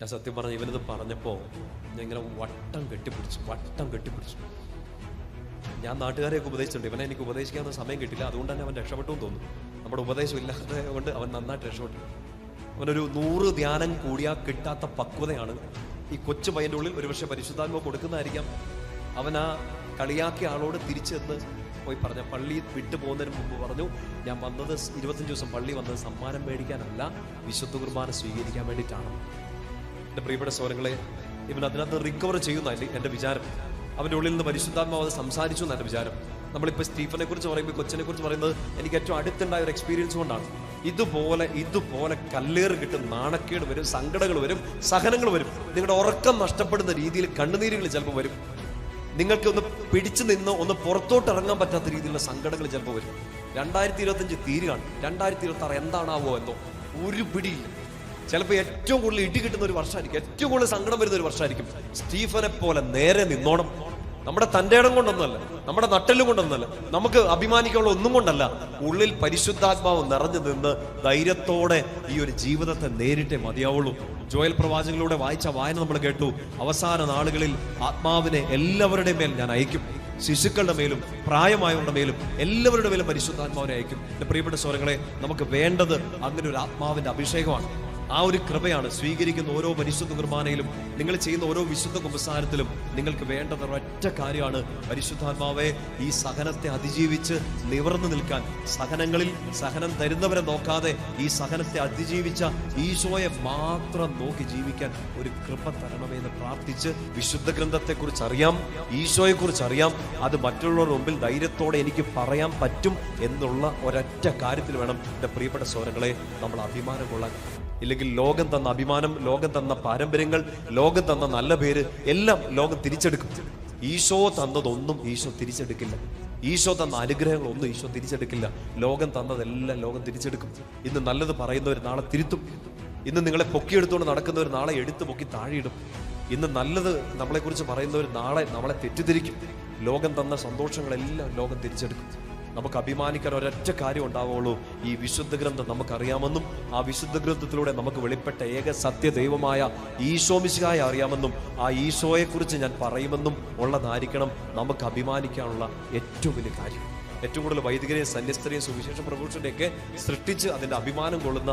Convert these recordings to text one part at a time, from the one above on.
ഞാൻ സത്യം പറഞ്ഞ ഇവനത് പറഞ്ഞപ്പോൾ ഞാൻ ഇങ്ങനെ വട്ടം കെട്ടിപ്പിടിച്ചു വട്ടം കെട്ടിപ്പിടിച്ചു. ഞാൻ നാട്ടുകാരെയൊക്കെ ഉപദേശിച്ചിട്ടുണ്ട്. ഇവനെ എനിക്ക് ഉപദേശിക്കാവുന്ന സമയം കിട്ടില്ല. അതുകൊണ്ട് തന്നെ അവൻ രക്ഷപ്പെട്ടു തോന്നുന്നു. നമ്മുടെ ഉപദേശം ഇല്ലാതെ കൊണ്ട് അവൻ നന്നായിട്ട് രക്ഷപ്പെട്ടു. അവനൊരു നൂറ് ധ്യാനം കൂടിയാൽ കിട്ടാത്ത പക്വതയാണ്. ഈ കൊച്ചു പയ്യന്റെ ഉള്ളിൽ ഒരുപക്ഷെ പരിശുദ്ധാത്മ കൊടുക്കുന്നതായിരിക്കാം. അവൻ ആ കളിയാക്കിയ ആളോട് തിരിച്ചെന്ന് പോയി പറഞ്ഞ പള്ളി വിട്ടു പോകുന്നതിന് മുമ്പ് പറഞ്ഞു ഞാൻ വന്നത് ഇരുപത്തഞ്ച് ദിവസം പള്ളി വന്നത് സമ്മാനം മേടിക്കാനല്ല വിശുദ്ധ കുർബാന സ്വീകരിക്കാൻ വേണ്ടിയിട്ടാണ്. എന്റെ പ്രിയപ്പെട്ട സ്വരങ്ങളെ ഇവൻ അതിനകത്ത് റിക്കവർ ചെയ്യുന്ന എന്റെ വിചാരം. അവന്റെ ഉള്ളിൽ നിന്ന് പരിശുദ്ധാത്മാവ് അത് സംസാരിച്ചു എന്നാണ് വിചാരം. നമ്മളിപ്പോൾ സ്റ്റീഫനെ കുറിച്ച് പറയുമ്പോൾ കൊച്ചിനെ കുറിച്ച് പറയുന്നത് എനിക്ക് ഏറ്റവും അടുത്തുണ്ടായ ഒരു എക്സ്പീരിയൻസ് കൊണ്ടാണ്. ഇതുപോലെ ഇതുപോലെ കല്ലേറ് കിട്ടും നാണക്കേട് വരും സങ്കടങ്ങൾ വരും സഹനങ്ങൾ വരും. നിങ്ങളുടെ ഉറക്കം നഷ്ടപ്പെടുന്ന രീതിയിൽ കണ്ണുനീരുകൾ ചിലപ്പോൾ വരും. നിങ്ങൾക്ക് ഒന്ന് പിടിച്ചു നിന്ന് ഒന്ന് പുറത്തോട്ട് ഇറങ്ങാൻ പറ്റാത്ത രീതിയിലുള്ള സങ്കടങ്ങൾ ചിലപ്പോൾ വരും. രണ്ടായിരത്തി ഇരുപത്തഞ്ച് തീരുകയാണ്. രണ്ടായിരത്തി ഇരുപത്തി ആറ് എന്താണാവോ എന്തോ. ഒരു പിടിയില്ല. ചിലപ്പോൾ ഏറ്റവും കൂടുതൽ ഇടി കിട്ടുന്ന ഒരു വർഷമായിരിക്കും. ഏറ്റവും കൂടുതൽ സങ്കടം വരുന്ന ഒരു വർഷമായിരിക്കും. സ്റ്റീഫനെ പോലെ നേരെ നിന്നോണം. നമ്മുടെ തന്റെ ഇടം കൊണ്ടൊന്നുമല്ല നമ്മുടെ നട്ടെല്ലും കൊണ്ടൊന്നല്ല നമുക്ക് അഭിമാനിക്കാനുള്ള ഒന്നും കൊണ്ടല്ല ഉള്ളിൽ പരിശുദ്ധാത്മാവ് നിറഞ്ഞു നിന്ന് ധൈര്യത്തോടെ ഈ ഒരു ജീവിതത്തെ നേരിട്ടേ മതിയാവുള്ളൂ. ജോയൽ പ്രവാചകനിലൂടെ വായിച്ച വായന നമ്മൾ കേട്ടു. അവസാന നാളുകളിൽ ആത്മാവിനെ എല്ലാവരുടെ മേൽ ഞാൻ അയക്കും. ശിശുക്കളുടെ മേലും പ്രായമായവരുടെ മേലും എല്ലാവരുടെ മേലും പരിശുദ്ധാത്മാവിനെ അയക്കും. എന്റെ പ്രിയപ്പെട്ട സ്വരങ്ങളെ നമുക്ക് വേണ്ടത് അങ്ങനെ ഒരു ആത്മാവിന്റെ അഭിഷേകമാണ്. ആ ഒരു കൃപയാണ് സ്വീകരിക്കുന്ന ഓരോ പരിശുദ്ധ കുർബാനയിലും നിങ്ങൾ ചെയ്യുന്ന ഓരോ വിശുദ്ധ കുമ്പസാരത്തിലും നിങ്ങൾക്ക് വേണ്ടത് ഒരൊറ്റ കാര്യമാണ്. പരിശുദ്ധാത്മാവെ ഈ സഹനത്തെ അതിജീവിച്ച് നിവർന്നു നിൽക്കാൻ സഹനങ്ങളിൽ സഹനം തരുന്നവരെ നോക്കാതെ ഈ സഹനത്തെ അതിജീവിച്ച ഈശോയെ മാത്രം നോക്കി ജീവിക്കാൻ ഒരു കൃപ തരണമെന്ന് പ്രാർത്ഥിച്ച് വിശുദ്ധ ഗ്രന്ഥത്തെക്കുറിച്ച് അറിയാം ഈശോയെക്കുറിച്ച് അറിയാം. അത് മറ്റുള്ളവരുടെ മുമ്പിൽ ധൈര്യത്തോടെ എനിക്ക് പറയാൻ പറ്റും എന്നുള്ള ഒരൊറ്റ കാര്യത്തിൽ വേണം. എന്റെ പ്രിയപ്പെട്ട സ്വരങ്ങളെ നമ്മൾ അഭിമാനം കൊള്ളാൻ ഇല്ലെങ്കിൽ ലോകം തന്ന അഭിമാനം ലോകം തന്ന പാരമ്പര്യങ്ങൾ ലോകം തന്ന നല്ല പേര് എല്ലാം ലോകം തിരിച്ചെടുക്കും. ഈശോ തന്നതൊന്നും ഈശോ തിരിച്ചെടുക്കില്ല. ഈശോ തന്ന അനുഗ്രഹങ്ങളൊന്നും ഈശോ തിരിച്ചെടുക്കില്ല. ലോകം തന്നതെല്ലാം ലോകം തിരിച്ചെടുക്കും. ഇന്ന് നല്ലത് പറയുന്നവർ നാളെ തിരുത്തും. ഇന്ന് നിങ്ങളെ പൊക്കിയെടുത്തുകൊണ്ട് നടക്കുന്നവർ നാളെ എടുത്തു പൊക്കി താഴെയിടും. ഇന്ന് നല്ലത് നമ്മളെക്കുറിച്ച് പറയുന്നവർ നാളെ നമ്മളെ തെറ്റിദ്ധരിക്കും. ലോകം തന്ന സന്തോഷങ്ങളെല്ലാം ലോകം തിരിച്ചെടുക്കും. നമുക്ക് അഭിമാനിക്കാൻ ഒരൊറ്റ കാര്യം ഉണ്ടാവുള്ളൂ ഈ വിശുദ്ധ ഗ്രന്ഥം നമുക്കറിയാമെന്നും ആ വിശുദ്ധ ഗ്രന്ഥത്തിലൂടെ നമുക്ക് വെളിപ്പെട്ട ഏക സത്യ ദൈവമായ ഈശോമിശിഹായ അറിയാമെന്നും ആ ഈശോയെക്കുറിച്ച് ഞാൻ പറയുമെന്നും ഉള്ളതായിരിക്കണം നമുക്ക് അഭിമാനിക്കാനുള്ള ഏറ്റവും വലിയ കാര്യം. ഏറ്റവും കൂടുതൽ വൈദികരെയും സന്യസ്തരെയും സുവിശേഷ പ്രഭുഷനെയൊക്കെ സൃഷ്ടിച്ച് അതിന്റെ അഭിമാനം കൊള്ളുന്ന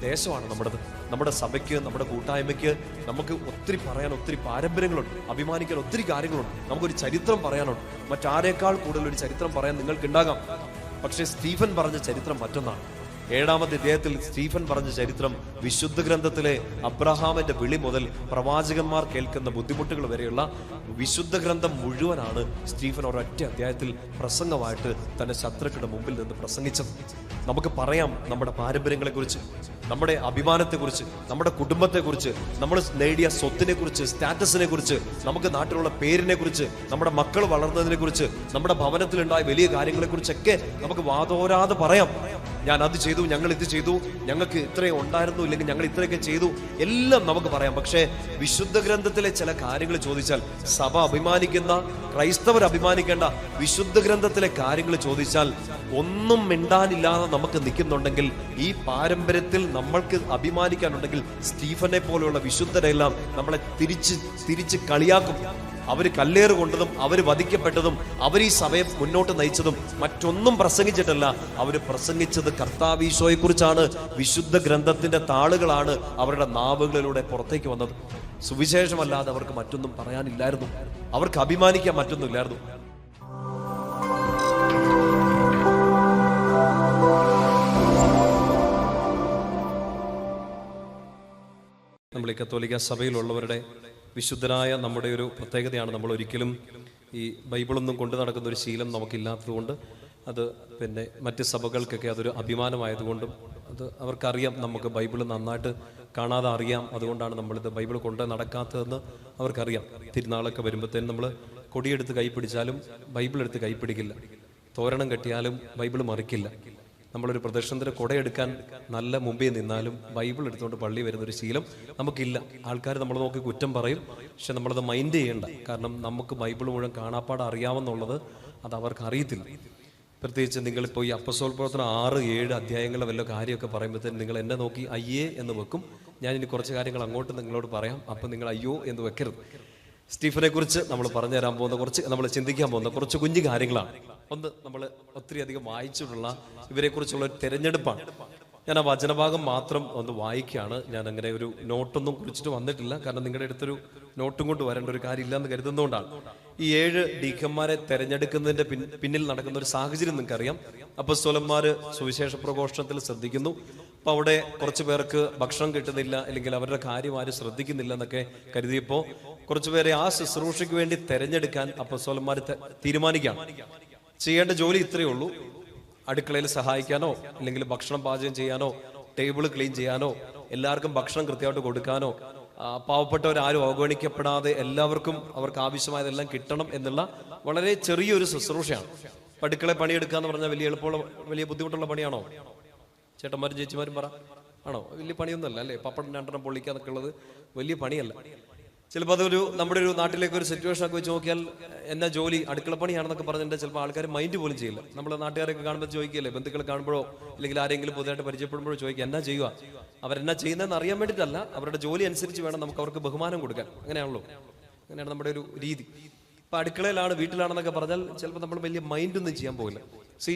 ദേശമാണ് നമ്മുടേത്. നമ്മുടെ സഭയ്ക്ക് നമ്മുടെ കൂട്ടായ്മയ്ക്ക് നമുക്ക് ഒത്തിരി പറയാൻ ഒത്തിരി പാരമ്പര്യങ്ങളുണ്ട്. അഭിമാനിക്കാൻ ഒത്തിരി കാര്യങ്ങളുണ്ട്. നമുക്കൊരു ചരിത്രം പറയാനുണ്ട്. മറ്റാരേക്കാൾ കൂടുതൽ ഒരു ചരിത്രം പറയാൻ നിങ്ങൾക്ക് ഉണ്ടാകാം പക്ഷേ സ്റ്റീഫൻ പറഞ്ഞ ചരിത്രം മറ്റൊന്നാണ്. ഏഴാമത്തെ ഇദ്ദേഹത്തിൽ സ്റ്റീഫൻ പറഞ്ഞ ചരിത്രം വിശുദ്ധ ഗ്രന്ഥത്തിലെ അബ്രഹാമിന്റെ വിളി മുതൽ പ്രവാചകന്മാർ കേൾക്കുന്ന ബുദ്ധിമുട്ടുകൾ വരെയുള്ള വിശുദ്ധ ഗ്രന്ഥം മുഴുവനാണ് സ്റ്റീഫൻ ഒരൊറ്റ അധ്യായത്തിൽ പ്രസംഗമായിട്ട് തന്റെ ശത്രുക്കളുടെ മുമ്പിൽ നിന്ന് പ്രസംഗിച്ചത്. നമുക്ക് പറയാം നമ്മുടെ പാരമ്പര്യങ്ങളെക്കുറിച്ച്. നമ്മുടെ അഭിമാനത്തെക്കുറിച്ച് നമ്മുടെ കുടുംബത്തെക്കുറിച്ച് നമ്മൾ നേടിയ സ്വത്തിനെ കുറിച്ച് സ്റ്റാറ്റസിനെ കുറിച്ച് നമുക്ക് നാട്ടിലുള്ള പേരിനെ കുറിച്ച് നമ്മുടെ മക്കൾ വളർന്നതിനെ കുറിച്ച് നമ്മുടെ ഭവനത്തിലുണ്ടായ വലിയ കാര്യങ്ങളെക്കുറിച്ചൊക്കെ നമുക്ക് വാതോരാതെ പറയാം. ഞാൻ അത് ചെയ്തു ഞങ്ങൾ ഇത് ചെയ്തു ഞങ്ങൾക്ക് ഇത്രയും ഉണ്ടായിരുന്നു ഇല്ലെങ്കിൽ ഞങ്ങൾ ഇത്രയൊക്കെ ചെയ്തു. എല്ലാം നമുക്ക് പറയാം. പക്ഷേ വിശുദ്ധ ഗ്രന്ഥത്തിലെ ചില കാര്യങ്ങൾ ചോദിച്ചാൽ സഭ അഭിമാനിക്കുന്ന ക്രൈസ്തവർ അഭിമാനിക്കേണ്ട വിശുദ്ധ ഗ്രന്ഥത്തിലെ കാര്യങ്ങൾ ചോദിച്ചാൽ ഒന്നും മിണ്ടാനില്ലാതെ നമുക്ക് നിൽക്കുന്നുണ്ടെങ്കിൽ ഈ പാരമ്പര്യത്തിൽ നമ്മൾക്ക് അഭിമാനിക്കാനുണ്ടെങ്കിൽ സ്റ്റീഫനെ പോലെയുള്ള വിശുദ്ധരെല്ലാം നമ്മളെ തിരിച്ച് തിരിച്ച് കളിയാക്കും. അവർ കല്ലേറ് കൊണ്ടതും അവർ വധിക്കപ്പെട്ടതും അവർ ഈ സഭയെ മുന്നോട്ട് നയിച്ചതും മറ്റൊന്നും പ്രസംഗിച്ചിട്ടല്ല. അവർ പ്രസംഗിച്ചത് കർത്താവീശോയെക്കുറിച്ചാണ്. വിശുദ്ധ ഗ്രന്ഥത്തിന്റെ താളുകളാണ് അവരുടെ നാവുകളിലൂടെ പുറത്തേക്ക് വന്നത്. സുവിശേഷമല്ലാതെ അവർക്ക് മറ്റൊന്നും പറയാനില്ലായിരുന്നു. അവർക്ക് അഭിമാനിക്കാൻ മറ്റൊന്നുമില്ലായിരുന്നു. നമ്മൾ ഈ കത്തോലിക്ക സഭയിലുള്ളവരുടെ വിശുദ്ധനായ നമ്മുടെ ഒരു പ്രത്യേകതയാണ് നമ്മൾ ഒരിക്കലും ഈ ബൈബിളൊന്നും കൊണ്ടു നടക്കുന്ന ഒരു ശീലം നമുക്കില്ലാത്തതുകൊണ്ട് അത് പിന്നെ മറ്റ് സഭകൾക്കൊക്കെ അതൊരു അഭിമാനമായതുകൊണ്ടും അത് അവർക്കറിയാം നമുക്ക് ബൈബിൾ നന്നായിട്ട് കാണാതെ അറിയാം അതുകൊണ്ടാണ് നമ്മളിത് ബൈബിൾ കൊണ്ട് നടക്കാത്തതെന്ന് അവർക്കറിയാം. തിരുനാളൊക്കെ വരുമ്പോഴത്തേനും നമ്മൾ കൊടിയെടുത്ത് കൈപ്പിടിച്ചാലും ബൈബിൾ എടുത്ത് കൈപ്പിടിക്കില്ല തോരണം കെട്ടിയാലും ബൈബിൾ മറിക്കില്ല. നമ്മളൊരു പ്രദർശനത്തിന് കുടയെടുക്കാൻ നല്ല മുമ്പേ നിന്നാലും ബൈബിൾ എടുത്തുകൊണ്ട് പള്ളി വരുന്ന ഒരു ശീലം നമുക്കില്ല. ആൾക്കാർ നമ്മൾ നോക്കി കുറ്റം പറയും. പക്ഷെ നമ്മളത് മൈൻഡ് ചെയ്യേണ്ട. കാരണം നമുക്ക് ബൈബിൾ മുഴുവൻ കാണാപ്പാട് അറിയാമെന്നുള്ളത് അത് അവർക്ക് അറിയത്തില്ല. പ്രത്യേകിച്ച് നിങ്ങളിപ്പോൾ ഈ അപ്പസോൽ പ്രവർത്തനം ആറ് ഏഴ് അധ്യായങ്ങളെ വല്ല കാര്യമൊക്കെ പറയുമ്പോഴത്തേന് നിങ്ങൾ എന്നെ നോക്കി അയ്യേ എന്ന് വെക്കും. ഞാൻ ഇനി കുറച്ച് കാര്യങ്ങൾ അങ്ങോട്ട് നിങ്ങളോട് പറയാം. അപ്പം നിങ്ങൾ അയ്യോ എന്ന് വെക്കരുത്. സ്റ്റീഫനെ കുറിച്ച് നമ്മൾ പറഞ്ഞു തരാൻ പോകുന്ന കുറച്ച് നമ്മൾ ചിന്തിക്കാൻ പോകുന്ന കുറച്ച് കുഞ്ഞു കാര്യങ്ങളാണ്. ഒന്ന് നമ്മൾ ഒത്തിരി അധികം വായിച്ചിട്ടുള്ള ഇവരെക്കുറിച്ചുള്ള ഒരു തിരഞ്ഞെടുപ്പാണ്. ഞാൻ ആ വചനഭാഗം മാത്രം ഒന്ന് വായിക്കുകയാണ്. ഞാൻ അങ്ങനെ ഒരു നോട്ടൊന്നും കുറിച്ചിട്ട് വന്നിട്ടില്ല. കാരണം നിങ്ങളുടെ അടുത്തൊരു നോട്ടും കൊണ്ട് വരേണ്ട ഒരു കാര്യമില്ല എന്ന് കരുതുന്നതുകൊണ്ടാണ്. ഈ ഏഴ് ഡീക്കന്മാരെ തെരഞ്ഞെടുക്കുന്നതിന്റെ പിന്നിൽ നടക്കുന്ന ഒരു സാഹചര്യം നിങ്ങൾക്കറിയാം. അപ്പൊ സ്വലന്മാര് സുവിശേഷ പ്രഘോഷണത്തിൽ ശ്രദ്ധിക്കുന്നു. അപ്പൊ അവിടെ കുറച്ചു പേർക്ക് ഭക്ഷണം കിട്ടുന്നില്ല അല്ലെങ്കിൽ അവരുടെ കാര്യം ആരും ശ്രദ്ധിക്കുന്നില്ല എന്നൊക്കെ കരുതിയപ്പോ കുറച്ചുപേരെ ആ ശുശ്രൂഷയ്ക്ക് വേണ്ടി തെരഞ്ഞെടുക്കാൻ അപ്പസ്വലന്മാർ തീരുമാനിക്കാം ചെയ്യേണ്ട ജോലി ഇത്രയേ ഉള്ളൂ. അടുക്കളയിൽ സഹായിക്കാനോ അല്ലെങ്കിൽ ഭക്ഷണം പാചകം ചെയ്യാനോ ടേബിൾ ക്ലീൻ ചെയ്യാനോ എല്ലാവർക്കും ഭക്ഷണം കൃത്യമായിട്ട് കൊടുക്കാനോ പാവപ്പെട്ടവരാരും അവഗണിക്കപ്പെടാതെ എല്ലാവർക്കും അവർക്ക് ആവശ്യമായതെല്ലാം കിട്ടണം എന്നുള്ള വളരെ ചെറിയൊരു ശുശ്രൂഷയാണ്. അടുക്കള പണിയെടുക്കുക എന്ന് പറഞ്ഞാൽ വലിയ എളുപ്പമുള്ള വലിയ ബുദ്ധിമുട്ടുള്ള പണിയാണോ? ചേട്ടന്മാരും ചേച്ചിമാരും പറ. ആണോ? വലിയ പണിയൊന്നുമല്ല അല്ലേ? പപ്പടം രണ്ടെണ്ണം പൊള്ളിക്കുക എന്നൊക്കെ ഉള്ളത് വലിയ പണിയല്ല. ചിലപ്പോൾ അതൊരു നമ്മുടെ ഒരു നാട്ടിലേക്ക് ഒരു സിറ്റുവേഷൻ ഒക്കെ വെച്ച് നോക്കിയാൽ എന്നാ ജോലി? അടുക്കള പണിയാണെന്നൊക്കെ പറഞ്ഞിട്ട് ചിലപ്പോൾ ആൾക്കാർ മൈൻഡ് പോലും ചെയ്യില്ല. നമ്മൾ നാട്ടുകാരൊക്കെ കാണുമ്പോൾ ചോദിക്കില്ലേ ബന്ധുക്കൾ കാണുമ്പോഴോ അല്ലെങ്കിൽ ആരെങ്കിലും പുതുതായിട്ട് പരിചയപ്പെടുമ്പോഴോ ചോദിക്കുക എന്നാ ചെയ്യുക? അവരെന്നാ ചെയ്യുന്നതെന്ന് അറിയാൻ വേണ്ടിയിട്ടല്ല. അവരുടെ ജോലി അനുസരിച്ച് വേണം നമുക്ക് അവർക്ക് ബഹുമാനം കൊടുക്കാൻ. അങ്ങനെയാണല്ലോ? അങ്ങനെയാണ് നമ്മുടെ ഒരു രീതി. ഇപ്പൊ അടുക്കളയിലാണ് വീട്ടിലാണെന്നൊക്കെ പറഞ്ഞാൽ ചിലപ്പോൾ നമ്മൾ വലിയ മൈൻഡ് ഒന്നും ചെയ്യാൻ പോകില്ല. സി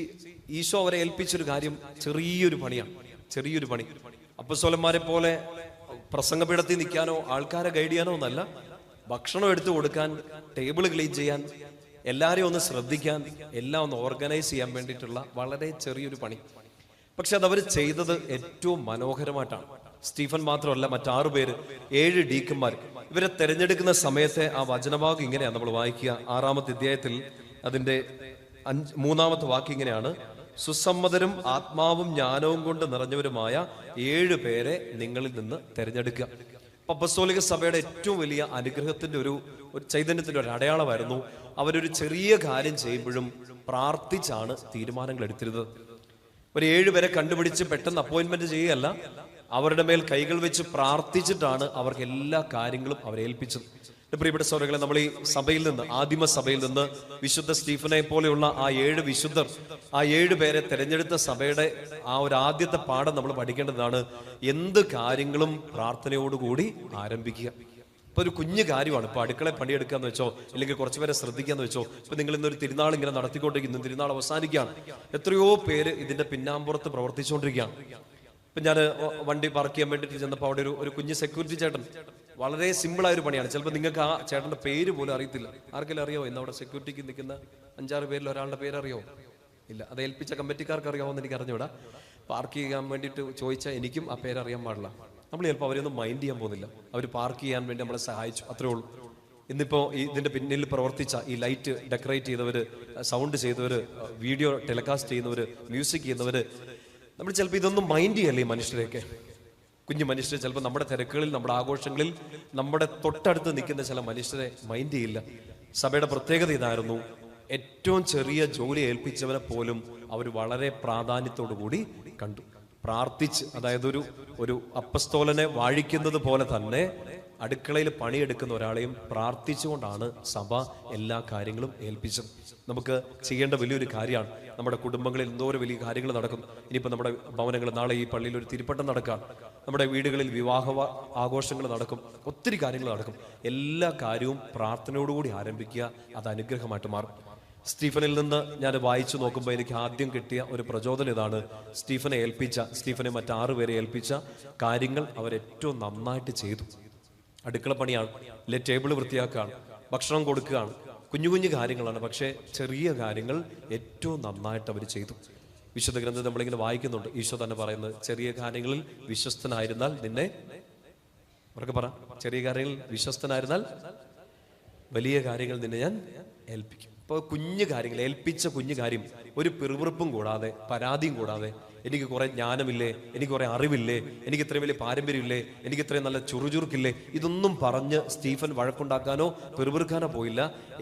ഈശോ അവരെ ഏൽപ്പിച്ചൊരു കാര്യം ചെറിയൊരു പണിയാണ്. ചെറിയൊരു പണി. അപ്പസ്വലന്മാരെ പോലെ പ്രസംഗപീഠത്തിൽ നിൽക്കാനോ ആൾക്കാരെ ഗൈഡ് ചെയ്യാനോ ഒന്നല്ല. ഭക്ഷണം എടുത്തു കൊടുക്കാൻ ടേബിൾ ക്ലീൻ ചെയ്യാൻ എല്ലാരെയും ഒന്ന് ശ്രദ്ധിക്കാൻ എല്ലാം ഒന്ന് ഓർഗനൈസ് ചെയ്യാൻ വേണ്ടിയിട്ടുള്ള വളരെ ചെറിയൊരു പണി. പക്ഷെ അത് അവർ ചെയ്തത് ഏറ്റവും മനോഹരമായിട്ടാണ്. സ്റ്റീഫൻ മാത്രമല്ല മറ്റാറു പേര് ഏഴ് ഡീക്കന്മാർ. ഇവരെ തെരഞ്ഞെടുക്കുന്ന സമയത്തെ ആ വചനഭാഗം ഇങ്ങനെയാണ് നമ്മൾ വായിക്കുക. ആറാമത്തെ അധ്യായത്തിൽ അതിന്റെ അഞ്ച് മൂന്നാമത്തെ വാക്ക് ഇങ്ങനെയാണ്. സുസമ്മതരും ആത്മാവും ജ്ഞാനവും കൊണ്ട് നിറഞ്ഞവരുമായ ഏഴ് പേരെ നിങ്ങളിൽ നിന്ന് തിരഞ്ഞെടുക്കുക. പപ്പസ്തോലിക സഭയുടെ ഏറ്റവും വലിയ അനുഗ്രഹത്തിന്റെ ഒരു ഒരു ചൈതന്യത്തിന്റെ ഒരു അടയാളമായിരുന്നു അവരൊരു ചെറിയ കാര്യം ചെയ്യുമ്പോഴും പ്രാർത്ഥിച്ചാണ് തീരുമാനങ്ങൾ എടുത്തിരുന്നത്. ഒരു ഏഴുപേരെ കണ്ടുപിടിച്ച് പെട്ടെന്ന് അപ്പോയിന്റ്മെന്റ് ചെയ്യുകയല്ല. അവരുടെ മേൽ കൈകൾ വെച്ച് പ്രാർത്ഥിച്ചിട്ടാണ് അവർക്ക് എല്ലാ കാര്യങ്ങളും അവരെ ഏൽപ്പിച്ചത്. പ്രിയപ്പെട്ട സൗരങ്ങളെ നമ്മൾ ഈ സഭയിൽ നിന്ന് ആദിമ സഭയിൽ നിന്ന് വിശുദ്ധ സ്റ്റീഫനെ പോലെയുള്ള ആ ഏഴ് വിശുദ്ധർ ആ ഏഴ് പേരെ തെരഞ്ഞെടുത്ത സഭയുടെ ആ ഒരു ആദ്യത്തെ പാഠം നമ്മൾ പഠിക്കേണ്ടതാണ്. എന്ത് കാര്യങ്ങളും പ്രാർത്ഥനയോടുകൂടി ആരംഭിക്കുക. ഇപ്പൊ ഒരു കുഞ്ഞു കാര്യമാണ്. ഇപ്പൊ അടുക്കള പണിയെടുക്കാന്ന് വെച്ചോ അല്ലെങ്കിൽ കുറച്ച് പേരെ ശ്രദ്ധിക്കാന്ന് വെച്ചോ ഇപ്പൊ നിങ്ങൾ ഇന്നൊരു തിരുനാൾ ഇങ്ങനെ നടത്തിക്കൊണ്ടിരിക്കുന്നു തിരുനാൾ അവസാനിക്കുകയാണ്. എത്രയോ പേര് ഇതിന്റെ പിന്നാമ്പുറത്ത് പ്രവർത്തിച്ചുകൊണ്ടിരിക്കുകയാണ്. ഇപ്പൊ ഞാൻ വണ്ടി പാർക്ക് ചെയ്യാൻ വേണ്ടിയിട്ട് ചെന്നപ്പോൾ അവിടെ ഒരു ഒരു കുഞ്ഞ് സെക്യൂരിറ്റി ചേട്ടൻ വളരെ സിമ്പിൾ ആയ ഒരു പണിയാണ്. ചിലപ്പോൾ നിങ്ങൾക്ക് ആ ചേട്ടന്റെ പേര് പോലും അറിയത്തില്ല. ആർക്കെങ്കിലും അറിയോ? ഇന്ന് അവിടെ സെക്യൂരിറ്റിക്ക് നിൽക്കുന്ന അഞ്ചാറ് പേരിൽ ഒരാളുടെ പേരറിയോ? ഇല്ല. അത് ഏൽപ്പിച്ച കമ്മിറ്റിക്കാർക്ക് അറിയാമോ എന്ന് എനിക്ക് അറിഞ്ഞൂടാ പാർക്ക് ചെയ്യാൻ വേണ്ടിയിട്ട് ചോദിച്ചാൽ എനിക്കും ആ പേരറിയാൻ പാടില്ല. നമ്മൾ ചിലപ്പോൾ അവരെയൊന്നും മൈൻഡ് ചെയ്യാൻ പോകുന്നില്ല. അവർ പാർക്ക് ചെയ്യാൻ വേണ്ടി നമ്മളെ സഹായിച്ചു. അത്രേ ഉള്ളൂ. ഇന്നിപ്പോൾ ഇതിന്റെ പിന്നിൽ പ്രവർത്തിച്ച ഈ ലൈറ്റ് ഡെക്കറേറ്റ് ചെയ്തവര് സൗണ്ട് ചെയ്തവര് വീഡിയോ ടെലികാസ്റ്റ് ചെയ്യുന്നവര് മ്യൂസിക് ചെയ്യുന്നവര് നമ്മൾ ചിലപ്പോൾ ഇതൊന്നും മൈൻഡ് ചെയ്യല്ലേ മനുഷ്യരെയൊക്കെ? കുഞ്ഞു മനുഷ്യരെ ചിലപ്പോൾ നമ്മുടെ തിരക്കുകളിൽ നമ്മുടെ ആഘോഷങ്ങളിൽ നമ്മുടെ തൊട്ടടുത്ത് നിൽക്കുന്ന ചില മനുഷ്യരെ മൈൻഡ് ചെയ്യില്ല. സഭയുടെ പ്രത്യേകത ഇതായിരുന്നു. ഏറ്റവും ചെറിയ ജോലി ഏൽപ്പിച്ചവനെ പോലും അവർ വളരെ കൂടി കണ്ടു. പ്രാർത്ഥിച്ച് അതായത് ഒരു ഒരു അപ്പസ്തോലനെ വാഴിക്കുന്നത് പോലെ തന്നെ അടുക്കളയിൽ പണിയെടുക്കുന്ന ഒരാളെയും പ്രാർത്ഥിച്ചുകൊണ്ടാണ് സഭ എല്ലാ കാര്യങ്ങളും ഏൽപ്പിച്ചത്. നമുക്ക് ചെയ്യേണ്ട വലിയൊരു കാര്യമാണ്. നമ്മുടെ കുടുംബങ്ങളിൽ എന്തോരം വലിയ കാര്യങ്ങൾ നടക്കും. ഇനിയിപ്പോൾ നമ്മുടെ ഭവനങ്ങൾ നാളെ ഈ പള്ളിയിൽ ഒരു തിരുപ്പട്ടം നടക്കാം. നമ്മുടെ വീടുകളിൽ വിവാഹ ആഘോഷങ്ങൾ നടക്കും. ഒത്തിരി കാര്യങ്ങൾ നടക്കും. എല്ലാ കാര്യവും പ്രാർത്ഥനയോടുകൂടി ആരംഭിക്കുക അത് അനുഗ്രഹമായിട്ട് മാറും. സ്റ്റീഫനിൽ നിന്ന് ഞാൻ വായിച്ചു നോക്കുമ്പോൾ എനിക്ക് ആദ്യം കിട്ടിയ ഒരു പ്രചോദനം ഇതാണ്. സ്റ്റീഫനെ ഏൽപ്പിച്ച സ്റ്റീഫനെ മറ്റാറുപേരെ ഏൽപ്പിച്ച കാര്യങ്ങൾ അവരേറ്റവും നന്നായിട്ട് ചെയ്തു. അടുക്കള പണിയാണ് അല്ലെ ടേബിൾ വൃത്തിയാക്കുകയാണ് ഭക്ഷണം കൊടുക്കുകയാണ്. കുഞ്ഞു കുഞ്ഞു കാര്യങ്ങളാണ് പക്ഷേ ചെറിയ കാര്യങ്ങൾ ഏറ്റവും നന്നായിട്ട് അവർ ചെയ്തു. വിശുദ്ധ ഗ്രന്ഥം നമ്മളിങ്ങനെ വായിക്കുന്നുണ്ട്. ഈശോ തന്നെ പറയുന്നത് ചെറിയ കാര്യങ്ങളിൽ വിശ്വസ്തനായിരുന്നാൽ നിന്നെ അവർക്ക് പറ ചെറിയ കാര്യങ്ങളിൽ വിശ്വസ്തനായിരുന്നാൽ വലിയ കാര്യങ്ങൾ നിന്നെ ഞാൻ ഏൽപ്പിക്കും. ഇപ്പോൾ കുഞ്ഞു കാര്യങ്ങൾ ഏൽപ്പിച്ച കുഞ്ഞു കാര്യം ഒരു പിറുപിറുപ്പും കൂടാതെ പരാതിയും കൂടാതെ എനിക്ക് കുറെ ജ്ഞാനമില്ലേ എനിക്ക് കുറെ അറിവില്ലേ എനിക്ക് ഇത്രയും വലിയ പാരമ്പര്യമില്ലേ എനിക്ക് ഇത്രയും നല്ല ചുറുചുറുക്കില്ലേ ഇതൊന്നും പറഞ്ഞ് സ്റ്റീഫൻ വഴക്കുണ്ടാക്കാനോ പിറുപിറുക്കാനോ പോയില്ല.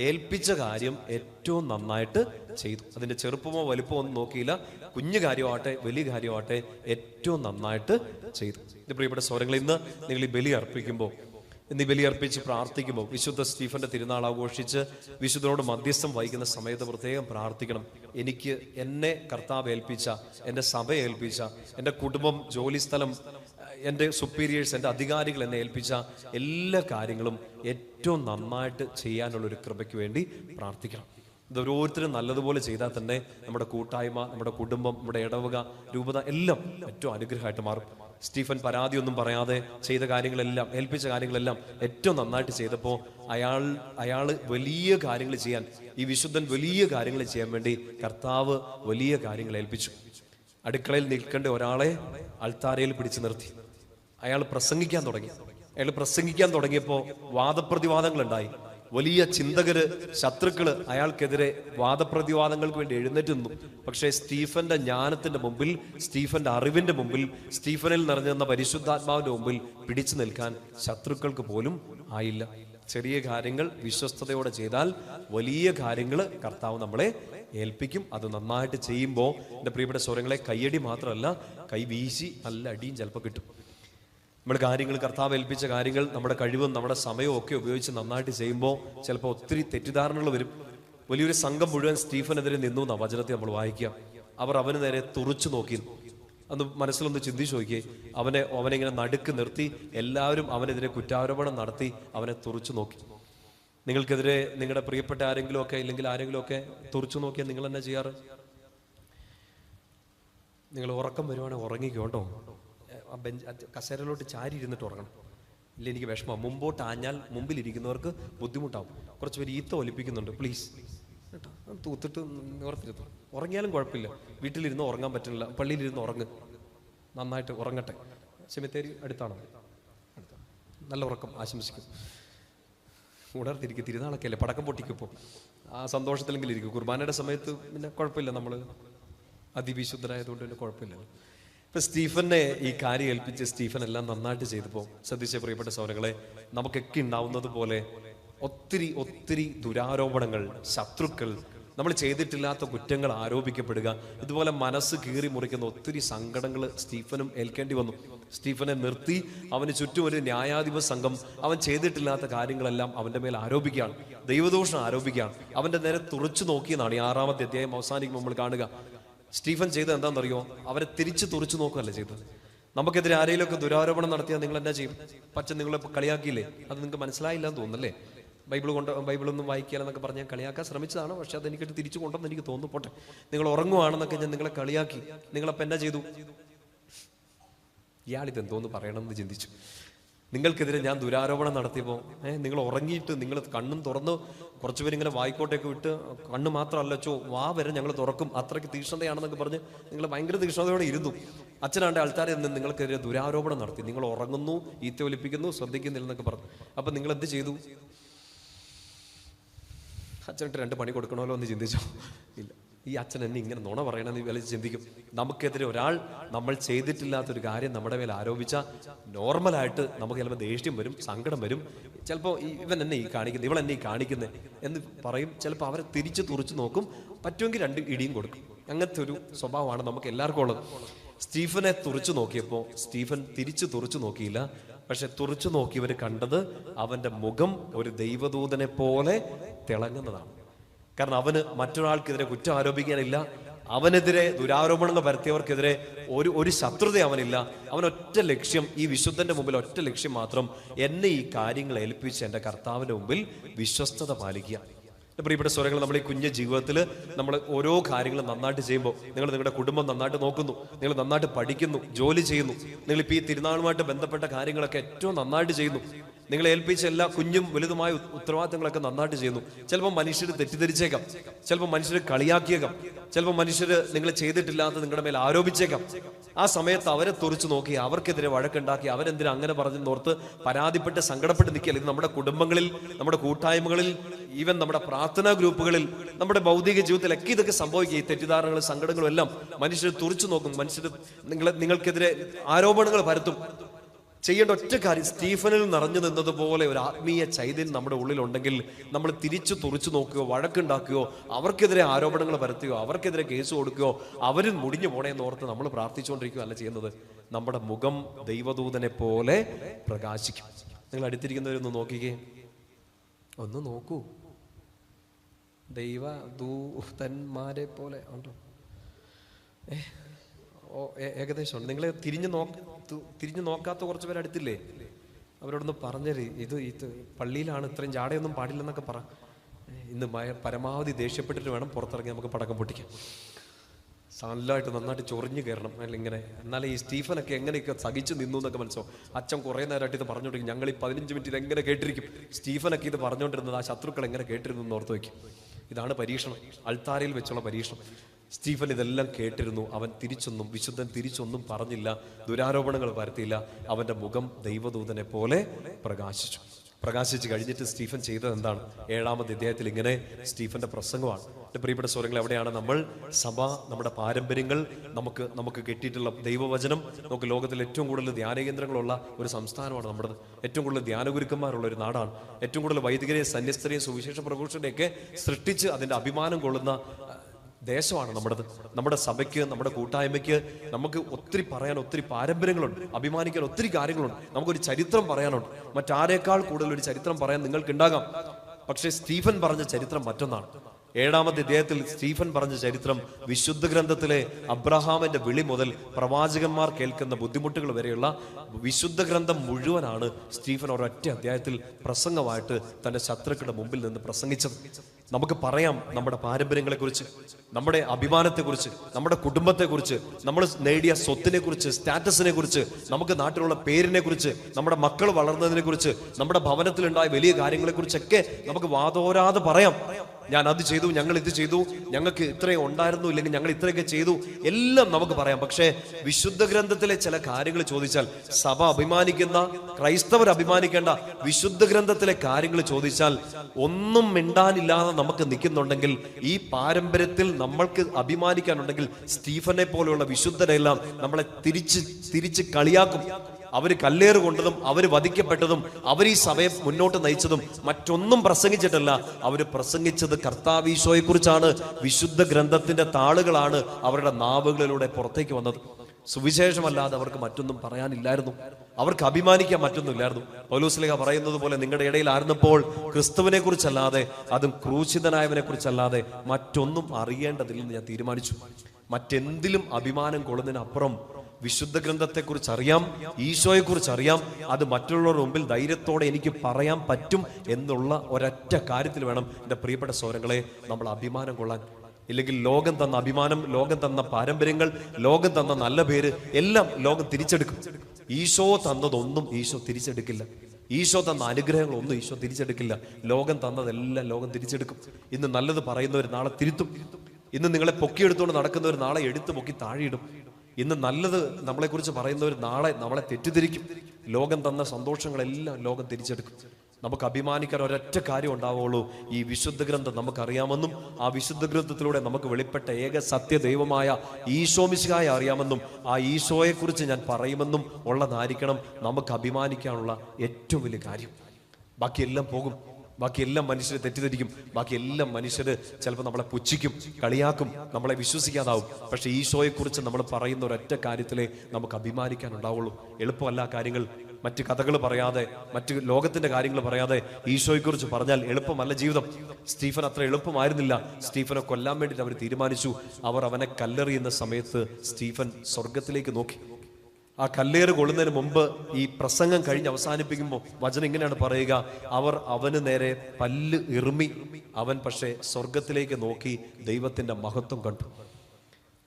ഏൽപ്പിച്ച കാര്യം ഏറ്റവും നന്നായിട്ട് ചെയ്തു. അതിന്റെ ചെറുപ്പമോ വലുപ്പമോ ഒന്നും നോക്കിയില്ല. കുഞ്ഞു കാര്യമാവട്ടെ വലിയ കാര്യമാവട്ടെ ഏറ്റവും നന്നായിട്ട് ചെയ്തു. ഇത് പ്രിയപ്പെട്ട സ്വരങ്ങൾ ഇന്ന് നിങ്ങൾ ഈ ബലി അർപ്പിക്കുമ്പോൾ എന്നീ ബലിയർപ്പിച്ച് പ്രാർത്ഥിക്കുമ്പോൾ വിശുദ്ധ സ്റ്റീഫന്റെ തിരുനാൾ ആഘോഷിച്ച് വിശുദ്ധനോട് മധ്യസ്ഥം വഹിക്കുന്ന സമയത്ത് പ്രത്യേകം പ്രാർത്ഥിക്കണം. എനിക്ക് എന്നെ കർത്താവ് ഏൽപ്പിച്ച എന്റെ സഭ ഏൽപ്പിച്ച എന്റെ കുടുംബം ജോലിസ്ഥലം എന്റെ സുപ്പീരിയേഴ്സ് എന്റെ അധികാരികൾ എന്നെ ഏൽപ്പിച്ച എല്ലാ കാര്യങ്ങളും ഏറ്റവും നന്നായിട്ട് ചെയ്യാനുള്ള ഒരു കൃപയ്ക്ക് വേണ്ടി പ്രാർത്ഥിക്കണം. ഇത് ഓരോരുത്തരും നല്ലതുപോലെ ചെയ്താൽ തന്നെ നമ്മുടെ കൂട്ടായ്മ നമ്മുടെ കുടുംബം നമ്മുടെ ഇടവക രൂപത എല്ലാം ഏറ്റവും അനുഗ്രഹമായിട്ട് മാറും. സ്റ്റീഫൻ പരാതിയൊന്നും പറയാതെ ചെയ്ത കാര്യങ്ങളെല്ലാം ഏൽപ്പിച്ച കാര്യങ്ങളെല്ലാം ഏറ്റവും നന്നായിട്ട് ചെയ്തപ്പോൾ അയാൾ അയാൾ വലിയ കാര്യങ്ങൾ ചെയ്യാൻ ഈ വിശുദ്ധൻ വലിയ കാര്യങ്ങൾ ചെയ്യാൻ വേണ്ടി കർത്താവ് വലിയ കാര്യങ്ങൾ ഏൽപ്പിച്ചു. അടുക്കളയിൽ നിൽക്കേണ്ട ഒരാളെ അൾത്താരയിൽ പിടിച്ചു നിർത്തി. അയാൾ പ്രസംഗിക്കാൻ തുടങ്ങി. അയാൾ പ്രസംഗിക്കാൻ തുടങ്ങിയപ്പോൾ വാദപ്രതിവാദങ്ങൾ ഉണ്ടായി വലിയ ചിന്തകര് ശത്രുക്കൾ അയാൾക്കെതിരെ വാദപ്രതിവാദങ്ങൾക്ക് വേണ്ടി എഴുന്നേറ്റുന്നു പക്ഷേ സ്റ്റീഫന്റെ ജ്ഞാനത്തിന്റെ മുമ്പിൽ സ്റ്റീഫന്റെ അറിവിന്റെ മുമ്പിൽ സ്റ്റീഫനിൽ നിറഞ്ഞിരുന്ന പരിശുദ്ധാത്മാവിന്റെ മുമ്പിൽ പിടിച്ചു നിൽക്കാൻ ശത്രുക്കൾക്ക് പോലും ആയില്ല. ചെറിയ കാര്യങ്ങൾ വിശ്വസ്തയോടെ ചെയ്താൽ വലിയ കാര്യങ്ങൾ കർത്താവ് നമ്മളെ ഏൽപ്പിക്കും. അത് നന്നായിട്ട് ചെയ്യുമ്പോൾ എന്റെ പ്രിയപ്പെട്ട സ്വരങ്ങളെ കൈയടി മാത്രമല്ല കൈ വീശി നല്ല അടിയും ചിലപ്പോൾ കിട്ടും. നമ്മൾ കാര്യങ്ങൾ കർത്താവ് ഏൽപ്പിച്ച കാര്യങ്ങൾ നമ്മുടെ കഴിവും നമ്മുടെ സമയവും ഒക്കെ ഉപയോഗിച്ച് നന്നായിട്ട് ചെയ്യുമ്പോൾ ചിലപ്പോൾ ഒത്തിരി തെറ്റിദ്ധാരണകൾ വരും. വലിയൊരു സംഘം മുഴുവൻ സ്റ്റീഫനെതിരെ നിന്നു എന്ന വചനത്തെ നമ്മൾ വായിക്കാം അവർ അവന് നേരെ തുറച്ചു നോക്കി. അന്ന് മനസ്സിലൊന്ന് ചിന്തിച്ചു നോക്കിയേ അവനെ അവനെ ഇങ്ങനെ നടുക്ക് നിർത്തി എല്ലാവരും അവനെതിരെ കുറ്റാരോപണം നടത്തി അവനെ തുറച്ചു നോക്കി. നിങ്ങൾക്കെതിരെ നിങ്ങളുടെ പ്രിയപ്പെട്ട ആരെങ്കിലും ഒക്കെ ഇല്ലെങ്കിൽ ആരെങ്കിലും ഒക്കെ തുറച്ചു നോക്കിയാൽ നിങ്ങൾ എന്നാ ചെയ്യാറ്? നിങ്ങൾ ഉറക്കം വരുവാണെങ്കിൽ ഉറങ്ങിക്കോ കേട്ടോ. ആ ബെഞ്ച് കസേരയിലോട്ട് ചാരി ഇരുന്നിട്ട് ഉറങ്ങണം. ഇല്ല എനിക്ക് വിഷമം മുമ്പോട്ട് ആഞ്ഞാൽ മുമ്പിൽ ഇരിക്കുന്നവർക്ക് ബുദ്ധിമുട്ടാവും. കുറച്ച് പേര് ഈത്ത ഒലിപ്പിക്കുന്നുണ്ട്. പ്ലീസ്. കേട്ടോ? തൂത്തിട്ട് നിവർത്തിരുത്തു ഉറങ്ങിയാലും കുഴപ്പമില്ല. വീട്ടിലിരുന്ന് ഉറങ്ങാൻ പറ്റുന്നില്ല. പള്ളിയിലിരുന്ന് ഉറങ്ങ്. നന്നായിട്ട് ഉറങ്ങട്ടെ. ചെമിത്തേരി അടുത്താണ്? അടുത്ത. നല്ല ഉറക്കം. ആശംസിക്കും. ഉണർത്തിരിക്കും തിരുനാളൊക്കെ അല്ലേ? പടക്കം പൊട്ടിക്കിപ്പോൾ ആ സന്തോഷത്തിലെങ്കിലും ഇരിക്കും. കുർബാനയുടെ സമയത്ത് പിന്നെ കുഴപ്പമില്ല നമ്മൾ അതിവിശുദ്ധരായതുകൊണ്ട് പിന്നെ കുഴപ്പമില്ലല്ലോ ഇപ്പൊ സ്റ്റീഫനെ ഈ കാര്യം ഏൽപ്പിച്ച് സ്റ്റീഫൻ എല്ലാം നന്നായിട്ട് ചെയ്തപ്പോൾ ശ്രദ്ധിച്ച പ്രിയപ്പെട്ട സൗരങ്ങളെ നമുക്കൊക്കെ ഉണ്ടാവുന്നത് പോലെ ഒത്തിരി ഒത്തിരി ദുരാരോപണങ്ങൾ ശത്രുക്കൾ നമ്മൾ ചെയ്തിട്ടില്ലാത്ത കുറ്റങ്ങൾ ആരോപിക്കപ്പെടുക ഇതുപോലെ മനസ്സ് കീറി മുറിക്കുന്ന ഒത്തിരി സങ്കടങ്ങൾ സ്റ്റീഫനും ഏൽക്കേണ്ടി വന്നു. സ്റ്റീഫനെ നിർത്തി അവന് ചുറ്റും ഒരു ന്യായാധിപ സംഘം അവൻ ചെയ്തിട്ടില്ലാത്ത കാര്യങ്ങളെല്ലാം അവന്റെ മേൽ ആരോപിക്കുകയാണ് ദൈവദോഷം ആരോപിക്കുകയാണ്. അവന്റെ നേരെ തുറച്ചു നോക്കിയെന്നാണ് ഈ ആറാമത്തെ അധ്യായം അവസാനിക്കുമ്പോൾ നമ്മൾ കാണുക. സ്റ്റീഫൻ ചെയ്തത് എന്താണെന്നറിയോ? അവരെ തിരിച്ചു തുറച്ചു നോക്കുകയല്ല ചെയ്തത്. നമുക്കെതിരെ ആരെങ്കിലുമൊക്കെ ദുരാരോപണം നടത്തിയാൽ നിങ്ങൾ എന്നാ ചെയ്യും? പച്ച നിങ്ങളെ കളിയാക്കിയില്ലേ? അത് നിങ്ങൾക്ക് മനസ്സിലായില്ല എന്ന് തോന്നുന്നല്ലേ? ബൈബിൾ കൊണ്ട് ബൈബിളൊന്നും വായിക്കാലെന്നൊക്കെ പറഞ്ഞ് ഞാൻ കളിയാക്കാൻ ശ്രമിച്ചതാണ്. പക്ഷെ അത് തിരിച്ചു കൊണ്ടെന്ന് എനിക്ക് തോന്നുന്നു. പോട്ടെ. നിങ്ങൾ ഉറങ്ങുവാണെന്നൊക്കെ ഞാൻ നിങ്ങളെ കളിയാക്കി. നിങ്ങളപ്പം എന്നാ ചെയ്തു? ഇയാളിത് എന്തോന്ന് പറയണമെന്ന് ചിന്തിച്ചു. നിങ്ങൾക്കെതിരെ ഞാൻ ദുരാരോപണം നടത്തിയപ്പോൾ ഏഹ് നിങ്ങൾ ഉറങ്ങിയിട്ട് നിങ്ങൾ കണ്ണും തുറന്ന് കുറച്ച് പേര് ഇങ്ങനെ വായിക്കോട്ടേക്ക് വിട്ട് കണ്ണ് മാത്രമല്ല ചോ വാ വരെ ഞങ്ങൾ തുറക്കും. അത്രയ്ക്ക് തീക്ഷ്ണതയാണെന്നൊക്കെ പറഞ്ഞ് നിങ്ങൾ ഭയങ്കര തീക്ഷ്ണതയോടെ ഇരുന്നു. അച്ഛനാണ്ട് ആൾക്കാരെ നിന്ന് നിങ്ങൾക്കെതിരെ ദുരാരോപണം നടത്തി. നിങ്ങൾ ഉറങ്ങുന്നു ഈത്ത ഒലിപ്പിക്കുന്നു ശ്രദ്ധിക്കുന്നില്ല എന്നൊക്കെ പറഞ്ഞു. അപ്പം നിങ്ങൾ എന്ത് ചെയ്തു? അച്ഛനിട്ട് രണ്ട് പണി കൊടുക്കണമല്ലോ എന്ന് ചിന്തിച്ചോ. ഇല്ല. ഈ അച്ഛൻ എന്നെ ഇങ്ങനെ നുണ പറയണമെന്ന് വില ചിന്തിക്കും. നമുക്കെതിരെ ഒരാൾ നമ്മൾ ചെയ്തിട്ടില്ലാത്തൊരു കാര്യം നമ്മുടെ മേൽ ആരോപിച്ച നോർമലായിട്ട് നമുക്ക് ചിലപ്പോൾ ദേഷ്യം വരും സങ്കടം വരും. ചിലപ്പോൾ ഇവൻ എന്നെ ഈ കാണിക്കുന്നത് ഇവൾ എന്നെ ഈ കാണിക്കുന്നത് എന്ന് പറയും. ചിലപ്പോൾ അവരെ തിരിച്ച് തുറച്ചു നോക്കും. പറ്റുമെങ്കിൽ രണ്ട് ഇടിയും കൊടുക്കും. അങ്ങനത്തെ ഒരു സ്വഭാവമാണ് നമുക്ക് എല്ലാവർക്കും ഉള്ളത്. സ്റ്റീഫനെ തുറച്ചു നോക്കിയപ്പോൾ സ്റ്റീഫൻ തിരിച്ചു തുറച്ചു നോക്കിയില്ല. പക്ഷെ തുറച്ചു നോക്കിയവർ കണ്ടത് അവന്റെ മുഖം ഒരു ദൈവദൂതനെ പോലെ തിളങ്ങുന്നതാണ്. കാരണം അവന് മറ്റൊരാൾക്കെതിരെ കുറ്റം ആരോപിക്കാനില്ല. അവനെതിരെ ദുരാരോപണങ്ങൾ വരുത്തിയവർക്കെതിരെ ഒരു ഒരു ശത്രുത അവനില്ല. അവൻ ഒറ്റ ലക്ഷ്യം ഈ വിശുദ്ധന്റെ മുമ്പിൽ ഒറ്റ ലക്ഷ്യം മാത്രം എന്നെ ഈ കാര്യങ്ങൾ ഏൽപ്പിച്ച് എന്റെ കർത്താവിന്റെ മുമ്പിൽ വിശ്വസ്തത പാലിക്കുക. പ്രിയപ്പെട്ട സ്വരങ്ങൾ നമ്മൾ ഈ കുഞ്ഞു ജീവിതത്തിൽ നമ്മൾ ഓരോ കാര്യങ്ങളും നന്നായിട്ട് ചെയ്യുമ്പോൾ നിങ്ങൾ നിങ്ങളുടെ കുടുംബം നന്നായിട്ട് നോക്കുന്നു നിങ്ങൾ നന്നായിട്ട് പഠിക്കുന്നു ജോലി ചെയ്യുന്നു നിങ്ങൾ ഇപ്പോൾ ഈ തിരുനാളുമായിട്ട് ബന്ധപ്പെട്ട കാര്യങ്ങളൊക്കെ ഏറ്റവും നന്നായിട്ട് ചെയ്യുന്നു. നിങ്ങളെ ഏൽപ്പിച്ച എല്ലാ കുഞ്ഞും വലുതുമായ ഉത്തരവാദിത്തങ്ങളൊക്കെ നന്നായിട്ട് ചെയ്യുന്നു. ചിലപ്പോൾ മനുഷ്യർ തെറ്റിദ്ധരിച്ചേക്കാം. ചിലപ്പോൾ മനുഷ്യർ കളിയാക്കിയേക്കാം. ചിലപ്പോൾ മനുഷ്യർ നിങ്ങൾ ചെയ്തിട്ടില്ലാത്ത നിങ്ങളുടെ മേൽ ആരോപിച്ചേക്കാം. ആ സമയത്ത് അവരെ തുറച്ചു നോക്കി അവർക്കെതിരെ വഴക്കുണ്ടാക്കി അവരെന്തിനാ അങ്ങനെ പറഞ്ഞു നോർത്ത് പരാതിപ്പെട്ട് സങ്കടപ്പെട്ട് നിൽക്കില്ല ഇത് നമ്മുടെ കുടുംബങ്ങളിൽ നമ്മുടെ കൂട്ടായ്മകളിൽ ഈവൻ നമ്മുടെ പ്രാർത്ഥനാ ഗ്രൂപ്പുകളിൽ നമ്മുടെ ഭൗതിക ജീവിതത്തിലൊക്കെ ഇതൊക്കെ സംഭവിക്കുക. ഈ തെറ്റിദ്ധാരണകളും സങ്കടങ്ങളും എല്ലാം മനുഷ്യർ തുറച്ചു നോക്കും. മനുഷ്യർ നിങ്ങളെ നിങ്ങൾക്കെതിരെ ആരോപണങ്ങൾ പരത്തും. ചെയ്യേണ്ട ഒറ്റ കാര്യം സ്റ്റീഫനിൽ നിറഞ്ഞു നിന്നതുപോലെ ഒരു ആത്മീയ ചൈതന്യം നമ്മുടെ ഉള്ളിലുണ്ടെങ്കിൽ നമ്മൾ തിരിച്ചു തുറച്ചു നോക്കുകയോ വഴക്കുണ്ടാക്കുകയോ അവർക്കെതിരെ ആരോപണങ്ങൾ പരത്തുകയോ അവർക്കെതിരെ കേസ് കൊടുക്കുകയോ അവരും മുടിഞ്ഞു പോണേന്ന് ഓർത്ത് നമ്മൾ പ്രാർത്ഥിച്ചുകൊണ്ടിരിക്കുകയോ അല്ല ചെയ്യുന്നത്? നമ്മുടെ മുഖം ദൈവദൂതനെ പോലെ പ്രകാശിക്കും. നിങ്ങൾ അടുത്തിരിക്കുന്നവരൊന്ന് നോക്കിക്കേ. ഒന്ന് നോക്കൂ. ദൈവ ദൂതന്മാരെ പോലെ ഉണ്ടോ? ഏഹ് ഏകദേശം നിങ്ങൾ തിരിഞ്ഞു നോ തിരിഞ്ഞു നോക്കാത്ത കുറച്ച് പേര് അടുത്തില്ലേ? അവരോടൊന്ന് പറഞ്ഞത് ഇത് ഇത് പള്ളിയിലാണ് ഇത്രയും ജാടയൊന്നും പാടില്ലെന്നൊക്കെ പറ. ഇന്ന് പരമാവധി ദേഷ്യപ്പെട്ടിട്ട് വേണം പുറത്തിറങ്ങി നമുക്ക് പടക്കം പൊട്ടിക്കാം നല്ലതായിട്ട് നന്നായിട്ട് ചൊറിഞ്ഞു കയറണം. അല്ലെങ്കിൽ ഇങ്ങനെ എന്നാലേ ഈ സ്റ്റീഫനൊക്കെ എങ്ങനെയൊക്കെ സഹിച്ചു നിന്നു എന്നൊക്കെ മനസ്സോ അച്ഛൻ കുറേ നേരമായിട്ട് ഇത് പറഞ്ഞുകൊണ്ടിരിക്കും ഞങ്ങൾ ഈ പതിനഞ്ച് മിനിറ്റ് ഇത് എങ്ങനെ കേട്ടിരിക്കും? സ്റ്റീഫനൊക്കെ ഇത് പറഞ്ഞുകൊണ്ടിരുന്നത് ആ ശത്രുക്കൾ എങ്ങനെ കേട്ടിരുന്നു എന്ന് ഓർത്ത് വയ്ക്കും. ഇതാണ് പരീക്ഷണം. അൾത്താരയിൽ വെച്ചുള്ള പരീക്ഷണം. സ്റ്റീഫൻ ഇതെല്ലാം കേട്ടിരുന്നു. അവൻ തിരിച്ചൊന്നും വിശുദ്ധൻ തിരിച്ചൊന്നും പറഞ്ഞില്ല. ദുരാരോപണങ്ങൾ പരത്തിയില്ല അവന്റെ മുഖം ദൈവദൂതനെ പോലെ പ്രകാശിച്ചു. പ്രകാശിച്ച് കഴിഞ്ഞിട്ട് സ്റ്റീഫൻ ചെയ്തത് എന്താണ്? ഏഴാമത് ഇദ്ദേഹത്തിൽ ഇങ്ങനെ സ്റ്റീഫന്റെ പ്രസംഗമാണ്. എന്റെ പ്രിയപ്പെട്ട സ്വരങ്ങൾ എവിടെയാണ് നമ്മൾ സഭ നമ്മുടെ പാരമ്പര്യങ്ങൾ നമുക്ക് നമുക്ക് കിട്ടിയിട്ടുള്ള ദൈവവചനം. നമുക്ക് ലോകത്തിൽ ഏറ്റവും കൂടുതൽ ധ്യാനകേന്ദ്രങ്ങളുള്ള ഒരു സംസ്ഥാനമാണ് നമ്മുടെ ഏറ്റവും കൂടുതൽ ധ്യാനഗുരുക്കന്മാരുള്ള ഒരു നാടാണ്. ഏറ്റവും കൂടുതൽ വൈദികരെയും സന്യസ്തരെയും സുവിശേഷ പ്രഘോഷനെയൊക്കെ സൃഷ്ടിച്ച് അതിന്റെ അഭിമാനം കൊള്ളുന്ന ദേശമാണ് നമ്മുടെ നമ്മുടെ സഭയ്ക്ക് നമ്മുടെ കൂട്ടായ്മയ്ക്ക് നമുക്ക് ഒത്തിരി പറയാൻ ഒത്തിരി പാരമ്പര്യങ്ങളുണ്ട്. അഭിമാനിക്കാൻ ഒത്തിരി കാര്യങ്ങളുണ്ട്. നമുക്കൊരു ചരിത്രം പറയാനുണ്ട്. മറ്റാരേക്കാൾ കൂടുതൽ ഒരു ചരിത്രം പറയാൻ നിങ്ങൾക്ക് ഉണ്ടാകാം പക്ഷേ സ്റ്റീഫൻ പറഞ്ഞ ചരിത്രം മറ്റൊന്നാണ്. ഏഴാമത്തെ ഇദ്ദേഹത്തിൽ സ്റ്റീഫൻ പറഞ്ഞ ചരിത്രം വിശുദ്ധ ഗ്രന്ഥത്തിലെ അബ്രഹാമിന്റെ വിളി മുതൽ പ്രവാചകന്മാർ കേൾക്കുന്ന ബുദ്ധിമുട്ടുകൾ വരെയുള്ള വിശുദ്ധ ഗ്രന്ഥം മുഴുവനാണ് സ്റ്റീഫൻ ഒരൊറ്റ അധ്യായത്തിൽ പ്രസംഗമായിട്ട് തന്റെ ശത്രുക്കളുടെ മുമ്പിൽ നിന്ന് പ്രസംഗിച്ചത്. നമുക്ക് പറയാം നമ്മുടെ പാരമ്പര്യങ്ങളെക്കുറിച്ച് നമ്മുടെ അഭിമാനത്തെക്കുറിച്ച് നമ്മുടെ കുടുംബത്തെക്കുറിച്ച് നമ്മൾ നേടിയ സ്വത്തിനെ കുറിച്ച് സ്റ്റാറ്റസിനെ കുറിച്ച് നമുക്ക് നാട്ടിലുള്ള പേരിനെ കുറിച്ച് നമ്മുടെ മക്കൾ വളർന്നതിനെ കുറിച്ച് നമ്മുടെ ഭവനത്തിലുണ്ടായ വലിയ കാര്യങ്ങളെ കുറിച്ചൊക്കെ നമുക്ക് വാതോരാതെ പറയാം. ഞാൻ അത് ചെയ്തു ഞങ്ങൾ ഇത് ചെയ്തു ഞങ്ങൾക്ക് ഇത്രയും ഉണ്ടായിരുന്നു ഇല്ലെങ്കിൽ ഞങ്ങൾ ഇത്രയൊക്കെ ചെയ്തു. എല്ലാം നമുക്ക് പറയാം. പക്ഷേ വിശുദ്ധ ഗ്രന്ഥത്തിലെ ചില കാര്യങ്ങൾ ചോദിച്ചാൽ സഭ അഭിമാനിക്കുന്ന ക്രൈസ്തവർ അഭിമാനിക്കേണ്ട വിശുദ്ധ ഗ്രന്ഥത്തിലെ കാര്യങ്ങൾ ചോദിച്ചാൽ ഒന്നും മിണ്ടാനില്ലാതെ നമുക്ക് നിൽക്കുന്നുണ്ടെങ്കിൽ ഈ പാരമ്പര്യത്തിൽ നമ്മൾക്ക് അഭിമാനിക്കാനുണ്ടെങ്കിൽ സ്റ്റീഫനെ പോലെയുള്ള വിശുദ്ധരെല്ലാം നമ്മളെ തിരിച്ച് തിരിച്ച് കളിയാക്കും. അവർ കല്ലേറ് കൊണ്ടതും അവർ വധിക്കപ്പെട്ടതും അവർ ഈ സഭയെ മുന്നോട്ട് നയിച്ചതും മറ്റൊന്നും പ്രസംഗിച്ചിട്ടല്ല. അവർ പ്രസംഗിച്ചത് കർത്താവീശോയെക്കുറിച്ചാണ്. വിശുദ്ധ ഗ്രന്ഥത്തിന്റെ താളുകളാണ് അവരുടെ നാവുകളിലൂടെ പുറത്തേക്ക് വന്നത്. സുവിശേഷമല്ലാതെ അവർക്ക് മറ്റൊന്നും പറയാനില്ലായിരുന്നു. അവർക്ക് അഭിമാനിക്കാൻ മറ്റൊന്നുമില്ലായിരുന്നു. പൗലൂസ്ലിഹ പറയുന്നത് പോലെ നിങ്ങളുടെ ഇടയിൽ ആയിരുന്നപ്പോൾ ക്രിസ്തുവിനെ കുറിച്ചല്ലാതെ അതും ക്രൂശിതനായവനെ കുറിച്ചല്ലാതെ മറ്റൊന്നും അറിയേണ്ടതില്ലെന്ന് ഞാൻ തീരുമാനിച്ചു. മറ്റെന്തിലും അഭിമാനം കൊള്ളുന്നതിനപ്പുറം വിശുദ്ധ ഗ്രന്ഥത്തെക്കുറിച്ച് അറിയാം ഈശോയെക്കുറിച്ച് അറിയാം അത് മറ്റുള്ളവരുടെ മുമ്പിൽ ധൈര്യത്തോടെ എനിക്ക് പറയാൻ പറ്റും എന്നുള്ള ഒരൊറ്റ കാര്യത്തിൽ വേണം എന്റെ പ്രിയപ്പെട്ട സ്വരങ്ങളെ നമ്മൾ അഭിമാനം കൊള്ളാൻ. ഇല്ലെങ്കിൽ ലോകം തന്ന അഭിമാനം ലോകം തന്ന പാരമ്പര്യങ്ങൾ ലോകം തന്ന നല്ല പേര് എല്ലാം ലോകം തിരിച്ചെടുക്കും. ഈശോ തന്നതൊന്നും ഈശോ തിരിച്ചെടുക്കില്ല. ഈശോ തന്ന അനുഗ്രഹങ്ങളൊന്നും ഈശോ തിരിച്ചെടുക്കില്ല. ലോകം തന്നതെല്ലാം ലോകം തിരിച്ചെടുക്കും. ഇന്ന് നല്ലത് പറയുന്നവർ നാളെ തിരുത്തും. ഇന്ന് നിങ്ങളെ പൊക്കിയെടുത്തുകൊണ്ട് നടക്കുന്നവർ നാളെ എടുത്തു പൊക്കി താഴെയിടും. ഇന്ന് നല്ലത് നമ്മളെക്കുറിച്ച് പറയുന്നവർ നാളെ നമ്മളെ തെറ്റിദ്ധരിക്കും. ലോകം തന്ന സന്തോഷങ്ങളെല്ലാം ലോകം തിരിച്ചെടുക്കും. നമുക്ക് അഭിമാനിക്കാൻ ഒരൊറ്റ കാര്യം ഉണ്ടാവുള്ളൂ. ഈ വിശുദ്ധ ഗ്രന്ഥം നമുക്കറിയാമെന്നും ആ വിശുദ്ധ ഗ്രന്ഥത്തിലൂടെ നമുക്ക് വെളിപ്പെട്ട ഏക സത്യ ദൈവമായ ഈശോമിശിഹായ അറിയാമെന്നും ആ ഈശോയെക്കുറിച്ച് ഞാൻ പറയുമെന്നും ഉള്ളതായിരിക്കണം നമുക്ക് അഭിമാനിക്കാനുള്ള ഏറ്റവും വലിയ കാര്യം. ബാക്കിയെല്ലാം പോകും. ബാക്കിയെല്ലാം മനുഷ്യരെ തെറ്റിദ്ധരിക്കും. ബാക്കി എല്ലാം മനുഷ്യര് ചിലപ്പോൾ നമ്മളെ പുച്ഛിക്കും കളിയാക്കും നമ്മളെ വിശ്വസിക്കാതാവും. പക്ഷെ ഈശോയെക്കുറിച്ച് നമ്മൾ പറയുന്ന ഒരൊറ്റ കാര്യത്തിലേ നമുക്ക് അഭിമാനിക്കാൻ ഉണ്ടാവുള്ളൂ എളുപ്പമല്ല കാര്യങ്ങൾ. മറ്റ് കഥകൾ പറയാതെ മറ്റ് ലോകത്തിന്റെ കാര്യങ്ങൾ പറയാതെ ഈശോയെക്കുറിച്ച് പറഞ്ഞാൽ എളുപ്പമല്ല ജീവിതം. സ്റ്റീഫൻ അത്ര എളുപ്പമായിരുന്നില്ല. സ്റ്റീഫനെ കൊല്ലാൻ വേണ്ടിയിട്ട് അവർ തീരുമാനിച്ചു. അവർ അവനെ കല്ലെറിയുന്ന സമയത്ത് സ്റ്റീഫൻ സ്വർഗത്തിലേക്ക് നോക്കി. ആ കല്ലേറ് കൊള്ളുന്നതിന് മുമ്പ് ഈ പ്രസംഗം കഴിഞ്ഞ് അവസാനിപ്പിക്കുമ്പോൾ വചനം ഇങ്ങനെയാണ് പറയുക. അവർ അവന് നേരെ പല്ല് ഇറുമി അവൻ പക്ഷേ സ്വർഗത്തിലേക്ക് നോക്കി ദൈവത്തിന്റെ മഹത്വം കണ്ടു.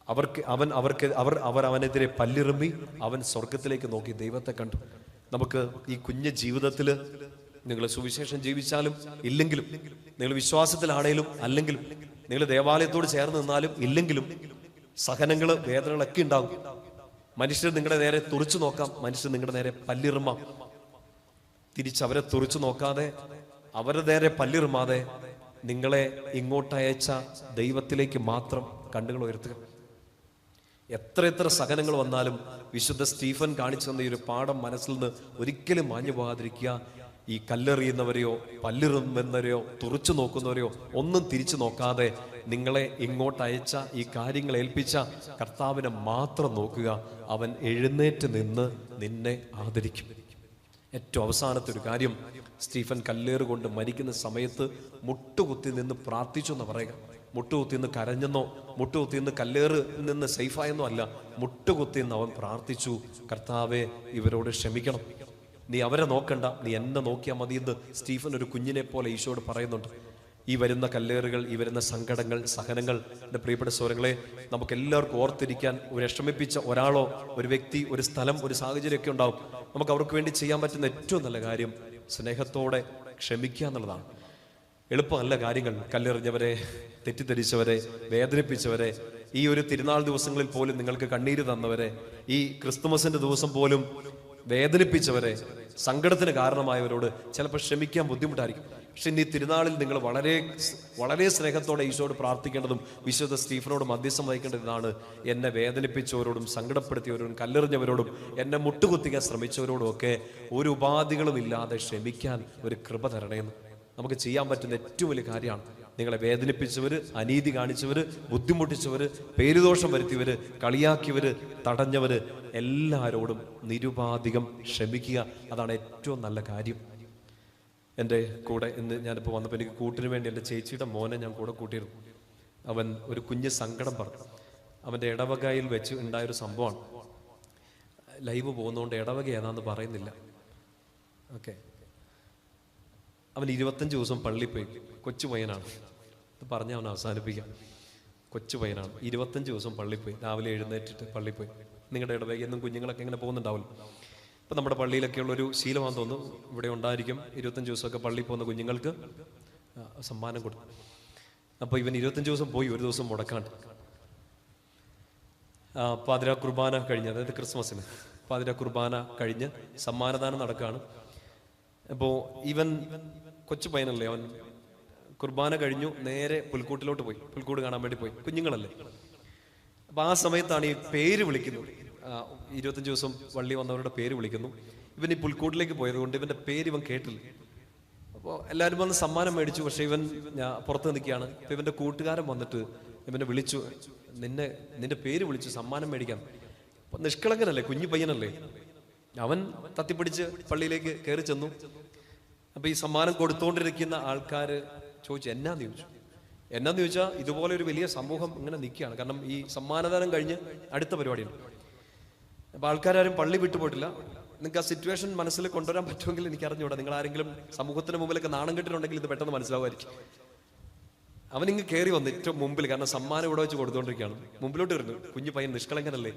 അവർക്ക് അവൻ അവർക്ക് അവർ അവർ അവനെതിരെ പല്ലിറുമി. അവൻ സ്വർഗത്തിലേക്ക് നോക്കി ദൈവത്തെ കണ്ടു. നമുക്ക് ഈ കുഞ്ഞ ജീവിതത്തിൽ നിങ്ങൾ സുവിശേഷം ജീവിച്ചാലും ഇല്ലെങ്കിലും നിങ്ങൾ വിശ്വാസത്തിലാണേലും അല്ലെങ്കിലും നിങ്ങൾ ദേവാലയത്തോട് ചേർന്ന് നിന്നാലും ഇല്ലെങ്കിലും സഹനങ്ങൾ വേദനകളൊക്കെ ഉണ്ടാകും. മനുഷ്യർ നിങ്ങളുടെ നേരെ തുറച്ചു നോക്കാം. മനുഷ്യർ നിങ്ങളുടെ നേരെ പല്ലിറുമാം. തിരിച്ചവരെ തുറച്ചു നോക്കാതെ അവരുടെ നേരെ പല്ലിറുമാതെ നിങ്ങളെ ഇങ്ങോട്ടയച്ച ദൈവത്തിലേക്ക് മാത്രം കണ്ണുകൾ ഉയർത്തുക. എത്ര എത്ര സഹനങ്ങൾ വന്നാലും വിശുദ്ധ സ്റ്റീഫൻ കാണിച്ചു തന്ന ഈ ഒരു പാഠം മനസ്സിൽ നിന്ന് ഒരിക്കലും മാഞ്ഞു പോകാതിരിക്കുക. ഈ കല്ലെറിയുന്നവരെയോ പല്ലിറുന്നവരെയോ തുറച്ചു നോക്കുന്നവരെയോ ഒന്നും തിരിച്ചു നോക്കാതെ നിങ്ങളെ ഇങ്ങോട്ട് അയച്ച ഈ കാര്യങ്ങൾ ഏൽപ്പിച്ച കർത്താവിനെ മാത്രം നോക്കുക. അവൻ എഴുന്നേറ്റ് നിന്ന് നിന്നെ ആദരിക്കും. ഏറ്റവും അവസാനത്തെ ഒരു കാര്യം സ്റ്റീഫൻ കല്ലേറ് കൊണ്ട് മരിക്കുന്ന സമയത്ത് മുട്ടുകുത്തി നിന്ന് പ്രാർത്ഥിച്ചു എന്ന് പറയുക. മുട്ടുകുത്തി നിന്ന് കരഞ്ഞെന്നോ മുട്ടുകുത്തി നിന്ന് കല്ലേറ് നിന്ന് സേഫായെന്നോ അല്ല മുട്ടുകുത്തി നിന്ന് അവൻ പ്രാർത്ഥിച്ചു കർത്താവെ ഇവരോട് ക്ഷമിക്കണം. നീ അവരെ നോക്കണ്ട നീ എന്നെ നോക്കിയാൽ മതി എന്ന് സ്റ്റീഫൻ ഒരു കുഞ്ഞിനെ പോലെ ഈശോട് പറയുന്നുണ്ട്. ഈ വരുന്ന കല്ലേറുകൾ ഈ വരുന്ന സങ്കടങ്ങൾ സഹനങ്ങൾ എന്റെ പ്രിയപ്പെട്ട സ്വരങ്ങളെ നമുക്ക് എല്ലാവർക്കും ഓർത്തിരിക്കാൻ ഒരു വിഷമിപ്പിച്ച ഒരാളോ ഒരു വ്യക്തി ഒരു സ്ഥലം ഒരു സാഹചര്യമൊക്കെ ഉണ്ടാവും. നമുക്ക് അവർക്ക് വേണ്ടി ചെയ്യാൻ പറ്റുന്ന ഏറ്റവും നല്ല കാര്യം സ്നേഹത്തോടെ ക്ഷമിക്കുക എന്നുള്ളതാണ്. എളുപ്പമല്ല കാര്യങ്ങൾ കല്ലെറിഞ്ഞവരെ തെറ്റിദ്ധരിച്ചവരെ വേദനിപ്പിച്ചവരെ ഈ ഒരു തിരുനാൾ ദിവസങ്ങളിൽ പോലും നിങ്ങൾക്ക് കണ്ണീര് തന്നവരെ ഈ ക്രിസ്തുമസിന്റെ ദിവസം പോലും വേദനിപ്പിച്ചവരെ സങ്കടത്തിന് കാരണമായവരോട് ചിലപ്പോൾ ക്ഷമിക്കാൻ ബുദ്ധിമുട്ടായിരിക്കും. പക്ഷെ ഇനി തിരുനാളിൽ നിങ്ങൾ വളരെ വളരെ സ്നേഹത്തോടെ ഈശോട് പ്രാർത്ഥിക്കേണ്ടതും വിശുദ്ധ സ്റ്റീഫനോട് മധ്യസ്ഥം വഹിക്കേണ്ടതാണ് എന്നെ വേദനിപ്പിച്ചവരോടും സങ്കടപ്പെടുത്തിയവരോടും കല്ലെറിഞ്ഞവരോടും എന്നെ മുട്ടുകുത്തിക്കാൻ ശ്രമിച്ചവരോടും ഒക്കെ ഒരു ഉപാധികളും ഇല്ലാതെ ക്ഷമിക്കാൻ ഒരു കൃപ തരണേന്ന്. നമുക്ക് ചെയ്യാൻ പറ്റുന്ന ഏറ്റവും വലിയ കാര്യമാണ് നിങ്ങളെ വേദനിപ്പിച്ചവര് അനീതി കാണിച്ചവര് ബുദ്ധിമുട്ടിച്ചവര് പേരുദോഷം വരുത്തിയവര് കളിയാക്കിയവര് തടഞ്ഞവര് എല്ലാവരോടും നിരുപാധികം ക്ഷമിക്കുക. അതാണ് ഏറ്റവും നല്ല കാര്യം. എന്റെ കൂടെ ഇന്ന് ഞാനിപ്പോൾ വന്നപ്പോൾ എനിക്ക് കൂട്ടിന് വേണ്ടി എന്റെ ചേച്ചിയുടെ മോനെ ഞാൻ കൂടെ കൂട്ടിയിരുന്നു. അവൻ ഒരു കുഞ്ഞ് സങ്കടം പറഞ്ഞു. അവന്റെ ഇടവകയിൽ വെച്ച് ഉണ്ടായൊരു സംഭവമാണ്. ലൈവ് പോകുന്നതുകൊണ്ട് ഇടവക ഏതാന്ന് പറയുന്നില്ല. ഓക്കെ. അവൻ ഇരുപത്തഞ്ച് ദിവസം പള്ളി പോയി. കൊച്ചു പയ്യനാണ്. അത് പറഞ്ഞ് അവൻ അവസാനിപ്പിക്കാം. കൊച്ചു പയ്യനാണ്. ഇരുപത്തഞ്ച് ദിവസം പള്ളി പോയി. രാവിലെ എഴുന്നേറ്റിട്ട് പള്ളി പോയി. നിങ്ങളുടെ ഇടവേക്ക് എന്നും കുഞ്ഞുങ്ങളൊക്കെ ഇങ്ങനെ പോകുന്നുണ്ടാവില്ല ഇപ്പം നമ്മുടെ പള്ളിയിലൊക്കെ ഉള്ളൊരു ശീലമാണെന്ന് തോന്നുന്നു. ഇവിടെ ഉണ്ടായിരിക്കും ഇരുപത്തഞ്ച് ദിവസമൊക്കെ പള്ളിയിൽ പോകുന്ന കുഞ്ഞുങ്ങൾക്ക് സമ്മാനം കൊടുക്കും അപ്പോൾ ഇവൻ ഇരുപത്തഞ്ച് ദിവസം പോയി ഒരു ദിവസം മുടക്കാണ്ട്. പാതിര കുർബാന കഴിഞ്ഞ് അതായത് ക്രിസ്മസിന്. പാതിര കുർബാന കഴിഞ്ഞ് സമ്മാനദാനം നടക്കുകയാണ് അപ്പോൾ ഇവൻ കൊച്ചു പയ്യനല്ലേ അവൻ കുർബാന കഴിഞ്ഞു നേരെ പുൽക്കൂട്ടിലോട്ട് പോയി. പുൽക്കൂട് കാണാൻ വേണ്ടി പോയി. കുഞ്ഞുങ്ങളല്ലേ. അപ്പൊ ആ സമയത്താണ് ഈ പേര് വിളിക്കുന്നത്. ഇരുപത്തഞ്ച് ദിവസം വള്ളി വന്നവരുടെ പേര് വിളിക്കുന്നു. ഇവൻ ഈ പുൽക്കൂട്ടിലേക്ക് പോയത് കൊണ്ട് ഇവന്റെ പേര് ഇവൻ കേട്ടില്ല. അപ്പോൾ എല്ലാവരും വന്ന് സമ്മാനം മേടിച്ചു. പക്ഷെ ഇവൻ പുറത്ത് നിൽക്കുകയാണ്. ഇപ്പൊ ഇവന്റെ കൂട്ടുകാരൻ വന്നിട്ട് ഇവനെ വിളിച്ചു. നിന്നെ നിന്റെ പേര് വിളിച്ചു സമ്മാനം മേടിക്കാൻ. അപ്പൊ നിഷ്കളങ്കനല്ലേ കുഞ്ഞു പയ്യനല്ലേ? അവൻ തത്തിപ്പിടിച്ച് പള്ളിയിലേക്ക് കയറി ചെന്നു. അപ്പൊ ഈ സമ്മാനം കൊടുത്തുകൊണ്ടിരിക്കുന്ന ആൾക്കാര് ചോദിച്ചു എന്നാന്ന്? ചോദിച്ചു. എന്നാന്ന്? ചോദിച്ചാൽ ഇതുപോലെ ഒരു വലിയ സമൂഹം ഇങ്ങനെ നിൽക്കുകയാണ്. കാരണം ഈ സമ്മാനദാനം കഴിഞ്ഞ് അടുത്ത പരിപാടിയാണ്. അപ്പൊ ആൾക്കാരും പള്ളി വിട്ടുപോയിട്ടില്ല നിങ്ങൾക്ക് ആ സിറ്റുവേഷൻ മനസ്സിൽ കൊണ്ടുവരാൻ പറ്റുമെങ്കിൽ എനിക്ക് അറിഞ്ഞൂടാ നിങ്ങൾ ആരെങ്കിലും സമൂഹത്തിന് മുമ്പിലൊക്കെ നാണം കെട്ടിട്ടുണ്ടെങ്കിൽ ഇത് പെട്ടെന്ന് മനസ്സിലാവുമായിരിക്കും. അവൻ ഇങ്ങ് കയറി വന്നു ഏറ്റവും മുമ്പിൽ കാരണം സമ്മാനം ഇവിടെ വെച്ച് കൊടുത്തോണ്ടിരിക്കുകയാണ്. മുമ്പിലോട്ട് വരുന്നു. കുഞ്ഞു പയ്യൻ നിഷ്കളങ്കനല്ലേ?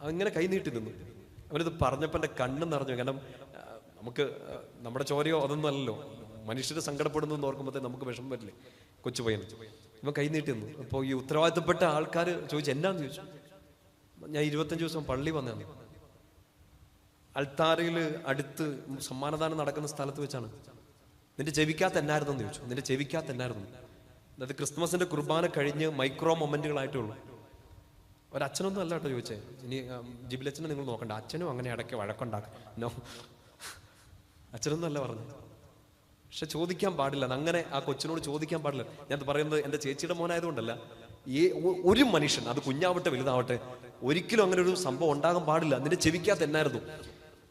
അവൻ ഇങ്ങനെ കൈ നീട്ടി നിന്നു. അവനത് പറഞ്ഞപ്പോൾ എന്റെ കണ്ണു നിറഞ്ഞു. കാരണം നമുക്ക് നമ്മുടെ ചോരയോ അതൊന്നും അല്ലല്ലോ. മനുഷ്യർ സങ്കടപ്പെടുന്നു ഓർക്കുമ്പോഴത്തേ നമുക്ക് വിഷമം വരില്ലേ? കൊച്ചു പയ്യൻ. ഇവൻ കൈ നീട്ടി നിന്നു. അപ്പോൾ ഈ ഉത്തരവാദിത്തപ്പെട്ട ആൾക്കാർ ചോദിച്ചു എന്നാന്ന്? ചോദിച്ചു. ഞാൻ ഇരുപത്തഞ്ച് ദിവസം പള്ളി വന്നതാണ്. അൾത്താരയിൽ അടുത്ത് സമ്മാനദാനം നടക്കുന്ന സ്ഥലത്ത് വെച്ചാണ്. നിന്റെ ചെവിക്കാത്ത എന്നായിരുന്നു എന്ന് ചോദിച്ചു. നിന്റെ ചെവിക്കാത്ത എന്നായിരുന്നു? അതായത് ക്രിസ്മസിന്റെ കുർബാന കഴിഞ്ഞ് മൈക്രോ മൊമെന്റുകളായിട്ടേ ഉള്ളൂ. ഒരച്ഛനൊന്നും അല്ല കേട്ടോ ചോദിച്ചേ. ഇനി ജിബിലച്ഛനെ നിങ്ങൾ നോക്കണ്ട. അച്ഛനും അങ്ങനെ ഇടയ്ക്ക് വഴക്കുണ്ടാക്കും. നോ. അച്ഛനൊന്നും അല്ല പറഞ്ഞു പക്ഷെ ചോദിക്കാൻ പാടില്ല. അങ്ങനെ ആ കൊച്ചിനോട് ചോദിക്കാൻ പാടില്ല. ഞാൻ പറയുന്നത് എന്റെ ചേച്ചിയുടെ മോനായതുകൊണ്ടല്ല. ഈ ഒരു മനുഷ്യൻ അത് കുഞ്ഞാവട്ടെ വലുതാവട്ടെ ഒരിക്കലും അങ്ങനെ ഒരു സംഭവം ഉണ്ടാകാൻ പാടില്ല. നിന്റെ ചെവിക്കാത്ത എന്നായിരുന്നു?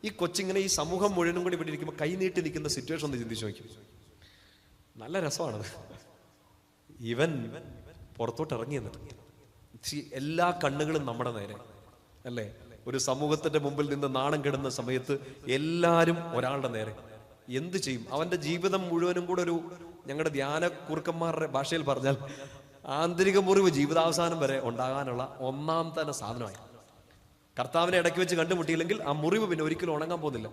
ഈ കൊച്ചിങ്ങനെ ഈ സമൂഹം മുഴുവനും കൂടി ഇവിടെ ഇരിക്കുമ്പോൾ കൈനീട്ടി നിൽക്കുന്ന സിറ്റുവേഷൻ ഒന്ന് ചിന്തിച്ചു നോക്കി. നല്ല രസമാണത്. ഇവൻ പുറത്തോട്ട് ഇറങ്ങി എന്നിട്ട്. എല്ലാ കണ്ണുകളും നമ്മുടെ നേരെ. അല്ലേ? ഒരു സമൂഹത്തിന്റെ മുമ്പിൽ നിന്ന് നാണം കെടുന്ന സമയത്ത് എല്ലാവരും ഒരാളുടെ നേരെ. എന്ത് ചെയ്യും? അവന്റെ ജീവിതം മുഴുവനും കൂടെ ഒരു ഞങ്ങളുടെ ധ്യാന കുറുക്കന്മാരുടെ ഭാഷയിൽ പറഞ്ഞാൽ ആന്തരിക മുറിവ് ജീവിതാവസാനം വരെ ഉണ്ടാകാനുള്ള ഒന്നാം തന്നെ സാധനമായി. കർത്താവിനെ ഇടയ്ക്ക് വെച്ച് കണ്ടുമുട്ടിയില്ലെങ്കിൽ ആ മുറിവ് പിന്നെ ഒരിക്കലും ഉണങ്ങാൻ പോകുന്നില്ല.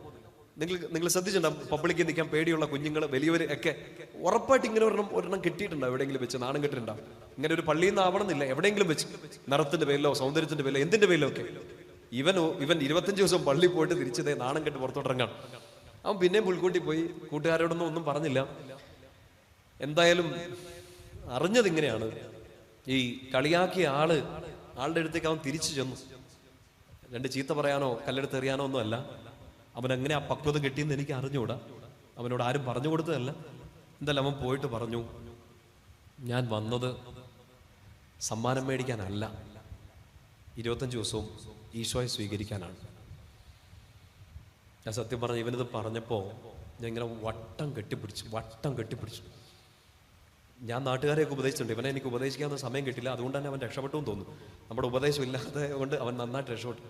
നിങ്ങൾ നിങ്ങൾ ശ്രദ്ധിച്ചിട്ടുണ്ടാവും പബ്ലിക്കിൽ നിൽക്കാൻ പേടിയുള്ള കുഞ്ഞുങ്ങൾ വലിയവർ ഒക്കെ ഉറപ്പായിട്ട് ഇങ്ങനെ ഒരെണ്ണം ഒരെണ്ണം കിട്ടിയിട്ടുണ്ടോ? എവിടെയെങ്കിലും വെച്ച് നാണം കിട്ടിയിട്ടുണ്ടാവും ഇങ്ങനെ ഒരു പള്ളിയിൽ നിന്ന് ആവണമെന്നില്ല. എവിടെയെങ്കിലും വെച്ച്. നിറത്തിന്റെ പേരിലോ സൗന്ദര്യത്തിന്റെ പേരിലോ എന്തിന്റെ പേരിലോ ഒക്കെ. ഇവൻ ഇവൻ ഇരുപത്തഞ്ച് ദിവസം പള്ളി പോയിട്ട് തിരിച്ചതേ നാണം കെട്ട് പുറത്തോട്ടിറങ്ങാണ് അവൻ പിന്നെയും പുൽക്കൂട്ടി പോയി. കൂട്ടുകാരോടൊന്നും ഒന്നും പറഞ്ഞില്ല. എന്തായാലും അറിഞ്ഞത് ഇങ്ങനെയാണ് ഈ കളിയാക്കിയ ആൾ ആളുടെ അടുത്തേക്ക് അവൻ തിരിച്ചു ചെന്നു. രണ്ട് ചീത്ത പറയാനോ കല്ലെടുത്ത് എറിയാനോ ഒന്നും അല്ല അവൻ എങ്ങനെ ആ പക്വത കിട്ടിയെന്ന് എനിക്ക് അറിഞ്ഞുകൂടാ. അവനോട് ആരും പറഞ്ഞു കൊടുത്തതല്ല. എന്തായാലും അവൻ പോയിട്ട് പറഞ്ഞു ഞാൻ വന്നത് സമ്മാനം മേടിക്കാനല്ല. ഇരുപത്തഞ്ച് ദിവസവും ഈശോയെ സ്വീകരിക്കാനാണ്. ഞാൻ സത്യം പറഞ്ഞു ഇവനിത് പറഞ്ഞപ്പോൾ ഞാൻ ഇങ്ങനെ വട്ടം കെട്ടിപ്പിടിച്ചു വട്ടം കെട്ടിപ്പിടിച്ചു. ഞാൻ നാട്ടുകാരെയൊക്കെ ഉപദേശിച്ചിട്ടുണ്ട്. ഇവനെ എനിക്ക് ഉപദേശിക്കാവുന്ന സമയം കിട്ടില്ല. അതുകൊണ്ട് തന്നെ അവൻ രക്ഷപ്പെട്ടു എന്ന് തോന്നുന്നു. നമ്മുടെ ഉപദേശം ഇല്ലാതെ കൊണ്ട് അവൻ നന്നായിട്ട് രക്ഷപ്പെട്ടു.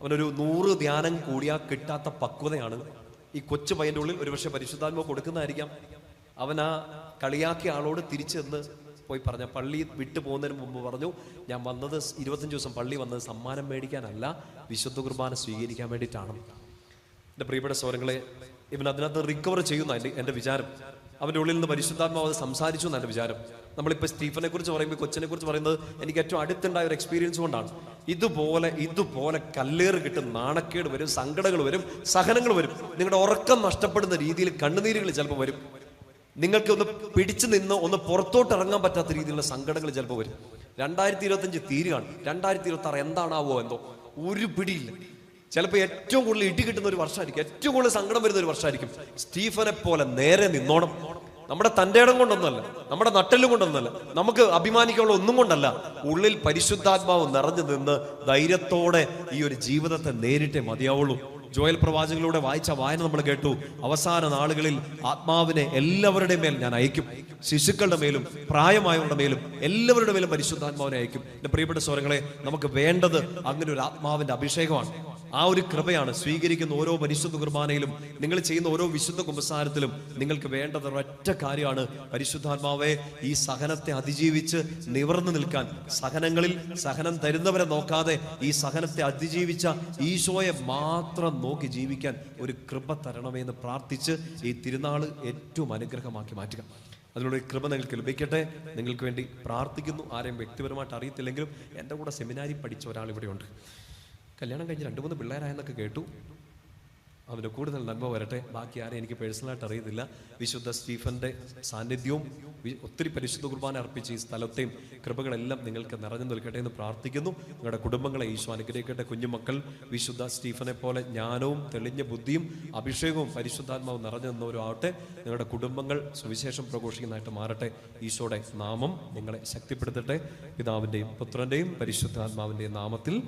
അവനൊരു നൂറ് ധ്യാനം കൂടിയാൽ കിട്ടാത്ത പക്വതയാണ്. ഈ കൊച്ചു പയ്യന്റെ ഉള്ളിൽ ഒരുപക്ഷെ പരിശുദ്ധാത്മ കൊടുക്കുന്നതായിരിക്കാം. അവൻ ആ കളിയാക്കിയ ആളോട് തിരിച്ചെന്ന് പോയി പറഞ്ഞ പള്ളി വിട്ടു പോകുന്നതിന് മുമ്പ് പറഞ്ഞു ഞാൻ വന്നത് ഇരുപത്തഞ്ച് ദിവസം പള്ളി വന്നത് സമ്മാനം മേടിക്കാനല്ല വിശുദ്ധ കുർബാന സ്വീകരിക്കാൻ വേണ്ടിയിട്ടാണ്. എന്റെ പ്രിയപ്പെട്ട സ്വരങ്ങളെ ഇവൻ അതിനകത്ത് റിക്കവർ ചെയ്യുന്ന എന്റെ വിചാരം. അവന്റെ ഉള്ളിൽ നിന്ന് പരിശുദ്ധാത്മാവ് സംസാരിച്ചു എന്നാണ് വിചാരം. നമ്മളിപ്പോൾ സ്റ്റീഫനെ കുറിച്ച് പറയുമ്പോൾ കൊച്ചിനെ കുറിച്ച് പറയുന്നത് എനിക്ക് ഏറ്റവും അടുത്തുണ്ടായ ഒരു എക്സ്പീരിയൻസ് കൊണ്ടാണ്. ഇതുപോലെ ഇതുപോലെ കല്ലേറ് കിട്ടും നാണക്കേട് വരും സങ്കടങ്ങൾ വരും സഹനങ്ങൾ വരും. നിങ്ങളുടെ ഉറക്കം നഷ്ടപ്പെടുന്ന രീതിയിൽ കണ്ണുനീരുകൾ ചിലപ്പോൾ വരും. നിങ്ങൾക്ക് ഒന്ന് പിടിച്ചു നിന്ന് ഒന്ന് പുറത്തോട്ട് ഇറങ്ങാൻ പറ്റാത്ത രീതിയിലുള്ള സങ്കടങ്ങൾ ചിലപ്പോൾ വരും. രണ്ടായിരത്തി ഇരുപത്തഞ്ച് തീരുകയാണ്. രണ്ടായിരത്തി ഇരുപത്തി ആറ് എന്താണാവോ എന്തോ. ഒരു പിടിയില്ല. ചിലപ്പോൾ ഏറ്റവും കൂടുതൽ ഇടി കിട്ടുന്ന ഒരു വർഷമായിരിക്കും. ഏറ്റവും കൂടുതൽ സങ്കടം വരുന്ന ഒരു വർഷമായിരിക്കും. സ്റ്റീഫനെ പോലെ നേരെ നിന്നോണം. നമ്മുടെ തന്റെ ഇടം കൊണ്ടൊന്നുമല്ല നമ്മുടെ നട്ടെല്ലും കൊണ്ടൊന്നല്ല നമുക്ക് അഭിമാനിക്കാനുള്ള ഒന്നും കൊണ്ടല്ല. ഉള്ളിൽ പരിശുദ്ധാത്മാവ് നിറഞ്ഞു നിന്ന് ധൈര്യത്തോടെ ഈ ഒരു ജീവിതത്തെ നേരിട്ടേ മതിയാവുള്ളൂ. ജോയൽ പ്രവാചകളിലൂടെ വായിച്ച വായന നമ്മൾ കേട്ടു. അവസാന നാളുകളിൽ ആത്മാവിനെ എല്ലാവരുടെ മേൽ ഞാൻ അയക്കും. ശിശുക്കളുടെ മേലും പ്രായമായവരുടെ മേലും എല്ലാവരുടെ മേലും പരിശുദ്ധാത്മാവിനെ അയക്കും. എന്റെ പ്രിയപ്പെട്ട സ്വരങ്ങളെ നമുക്ക് വേണ്ടത് അങ്ങനെ ഒരു ആത്മാവിന്റെ അഭിഷേകമാണ്. ആ ഒരു കൃപയാണ് സ്വീകരിക്കുന്ന ഓരോ പരിശുദ്ധ കുർബാനയിലും നിങ്ങൾ ചെയ്യുന്ന ഓരോ വിശുദ്ധ കുമ്പസാരത്തിലും നിങ്ങൾക്ക് വേണ്ടത് ഒരൊറ്റ കാര്യമാണ്. പരിശുദ്ധാത്മാവെ ഈ സഹനത്തെ അതിജീവിച്ച് നിവർന്നു നിൽക്കാൻ സഹനങ്ങളിൽ സഹനം തരുന്നവരെ നോക്കാതെ ഈ സഹനത്തെ അതിജീവിച്ച ഈശോയെ മാത്രം നോക്കി ജീവിക്കാൻ ഒരു കൃപ തരണമേ എന്ന് പ്രാർത്ഥിച്ച് ഈ തിരുനാൾ ഏറ്റവും അനുഗ്രഹമാക്കി മാറ്റുക. അതിനുള്ള കൃപ നിങ്ങൾക്ക് ലഭിക്കട്ടെ. നിങ്ങൾക്ക് വേണ്ടി പ്രാർത്ഥിക്കുന്നു. ആരെയും വ്യക്തിപരമായിട്ട് അറിയത്തില്ലെങ്കിലും എന്റെ കൂടെ സെമിനാരി പഠിച്ച ഒരാൾ ഇവിടെയുണ്ട്. കല്യാണം കഴിഞ്ഞ് രണ്ട് മൂന്ന് പിള്ളേരായെന്നൊക്കെ കേട്ടു. അവന് കൂടുതൽ നന്മ വരട്ടെ. ബാക്കി ആരെയും എനിക്ക് പേഴ്സണലായിട്ട് അറിയുന്നില്ല വിശുദ്ധ സ്റ്റീഫന്റെ സാന്നിധ്യവും ഒത്തിരി പരിശുദ്ധ കുർബാന അർപ്പിച്ച് ഈ സ്ഥലത്തെയും കൃപകളെല്ലാം നിങ്ങൾക്ക് നിറഞ്ഞു നിൽക്കട്ടെ എന്ന് പ്രാർത്ഥിക്കുന്നു. നിങ്ങളുടെ കുടുംബങ്ങളെ ഈശോ അനുഗ്രഹിക്കട്ടെ. കുഞ്ഞുമക്കൾ വിശുദ്ധ സ്റ്റീഫനെ പോലെ ജ്ഞാനവും തെളിഞ്ഞ ബുദ്ധിയും അഭിഷേകവും പരിശുദ്ധാത്മാവും നിറഞ്ഞു നിന്നവരും ആവട്ടെ. നിങ്ങളുടെ കുടുംബങ്ങൾ സുവിശേഷം പ്രഘോഷിക്കുന്നതായിട്ട് മാറട്ടെ. ഈശോയുടെ നാമം നിങ്ങളെ ശക്തിപ്പെടുത്തട്ടെ. പിതാവിന്റെയും പുത്രന്റെയും പരിശുദ്ധാത്മാവിന്റെയും നാമത്തിൽ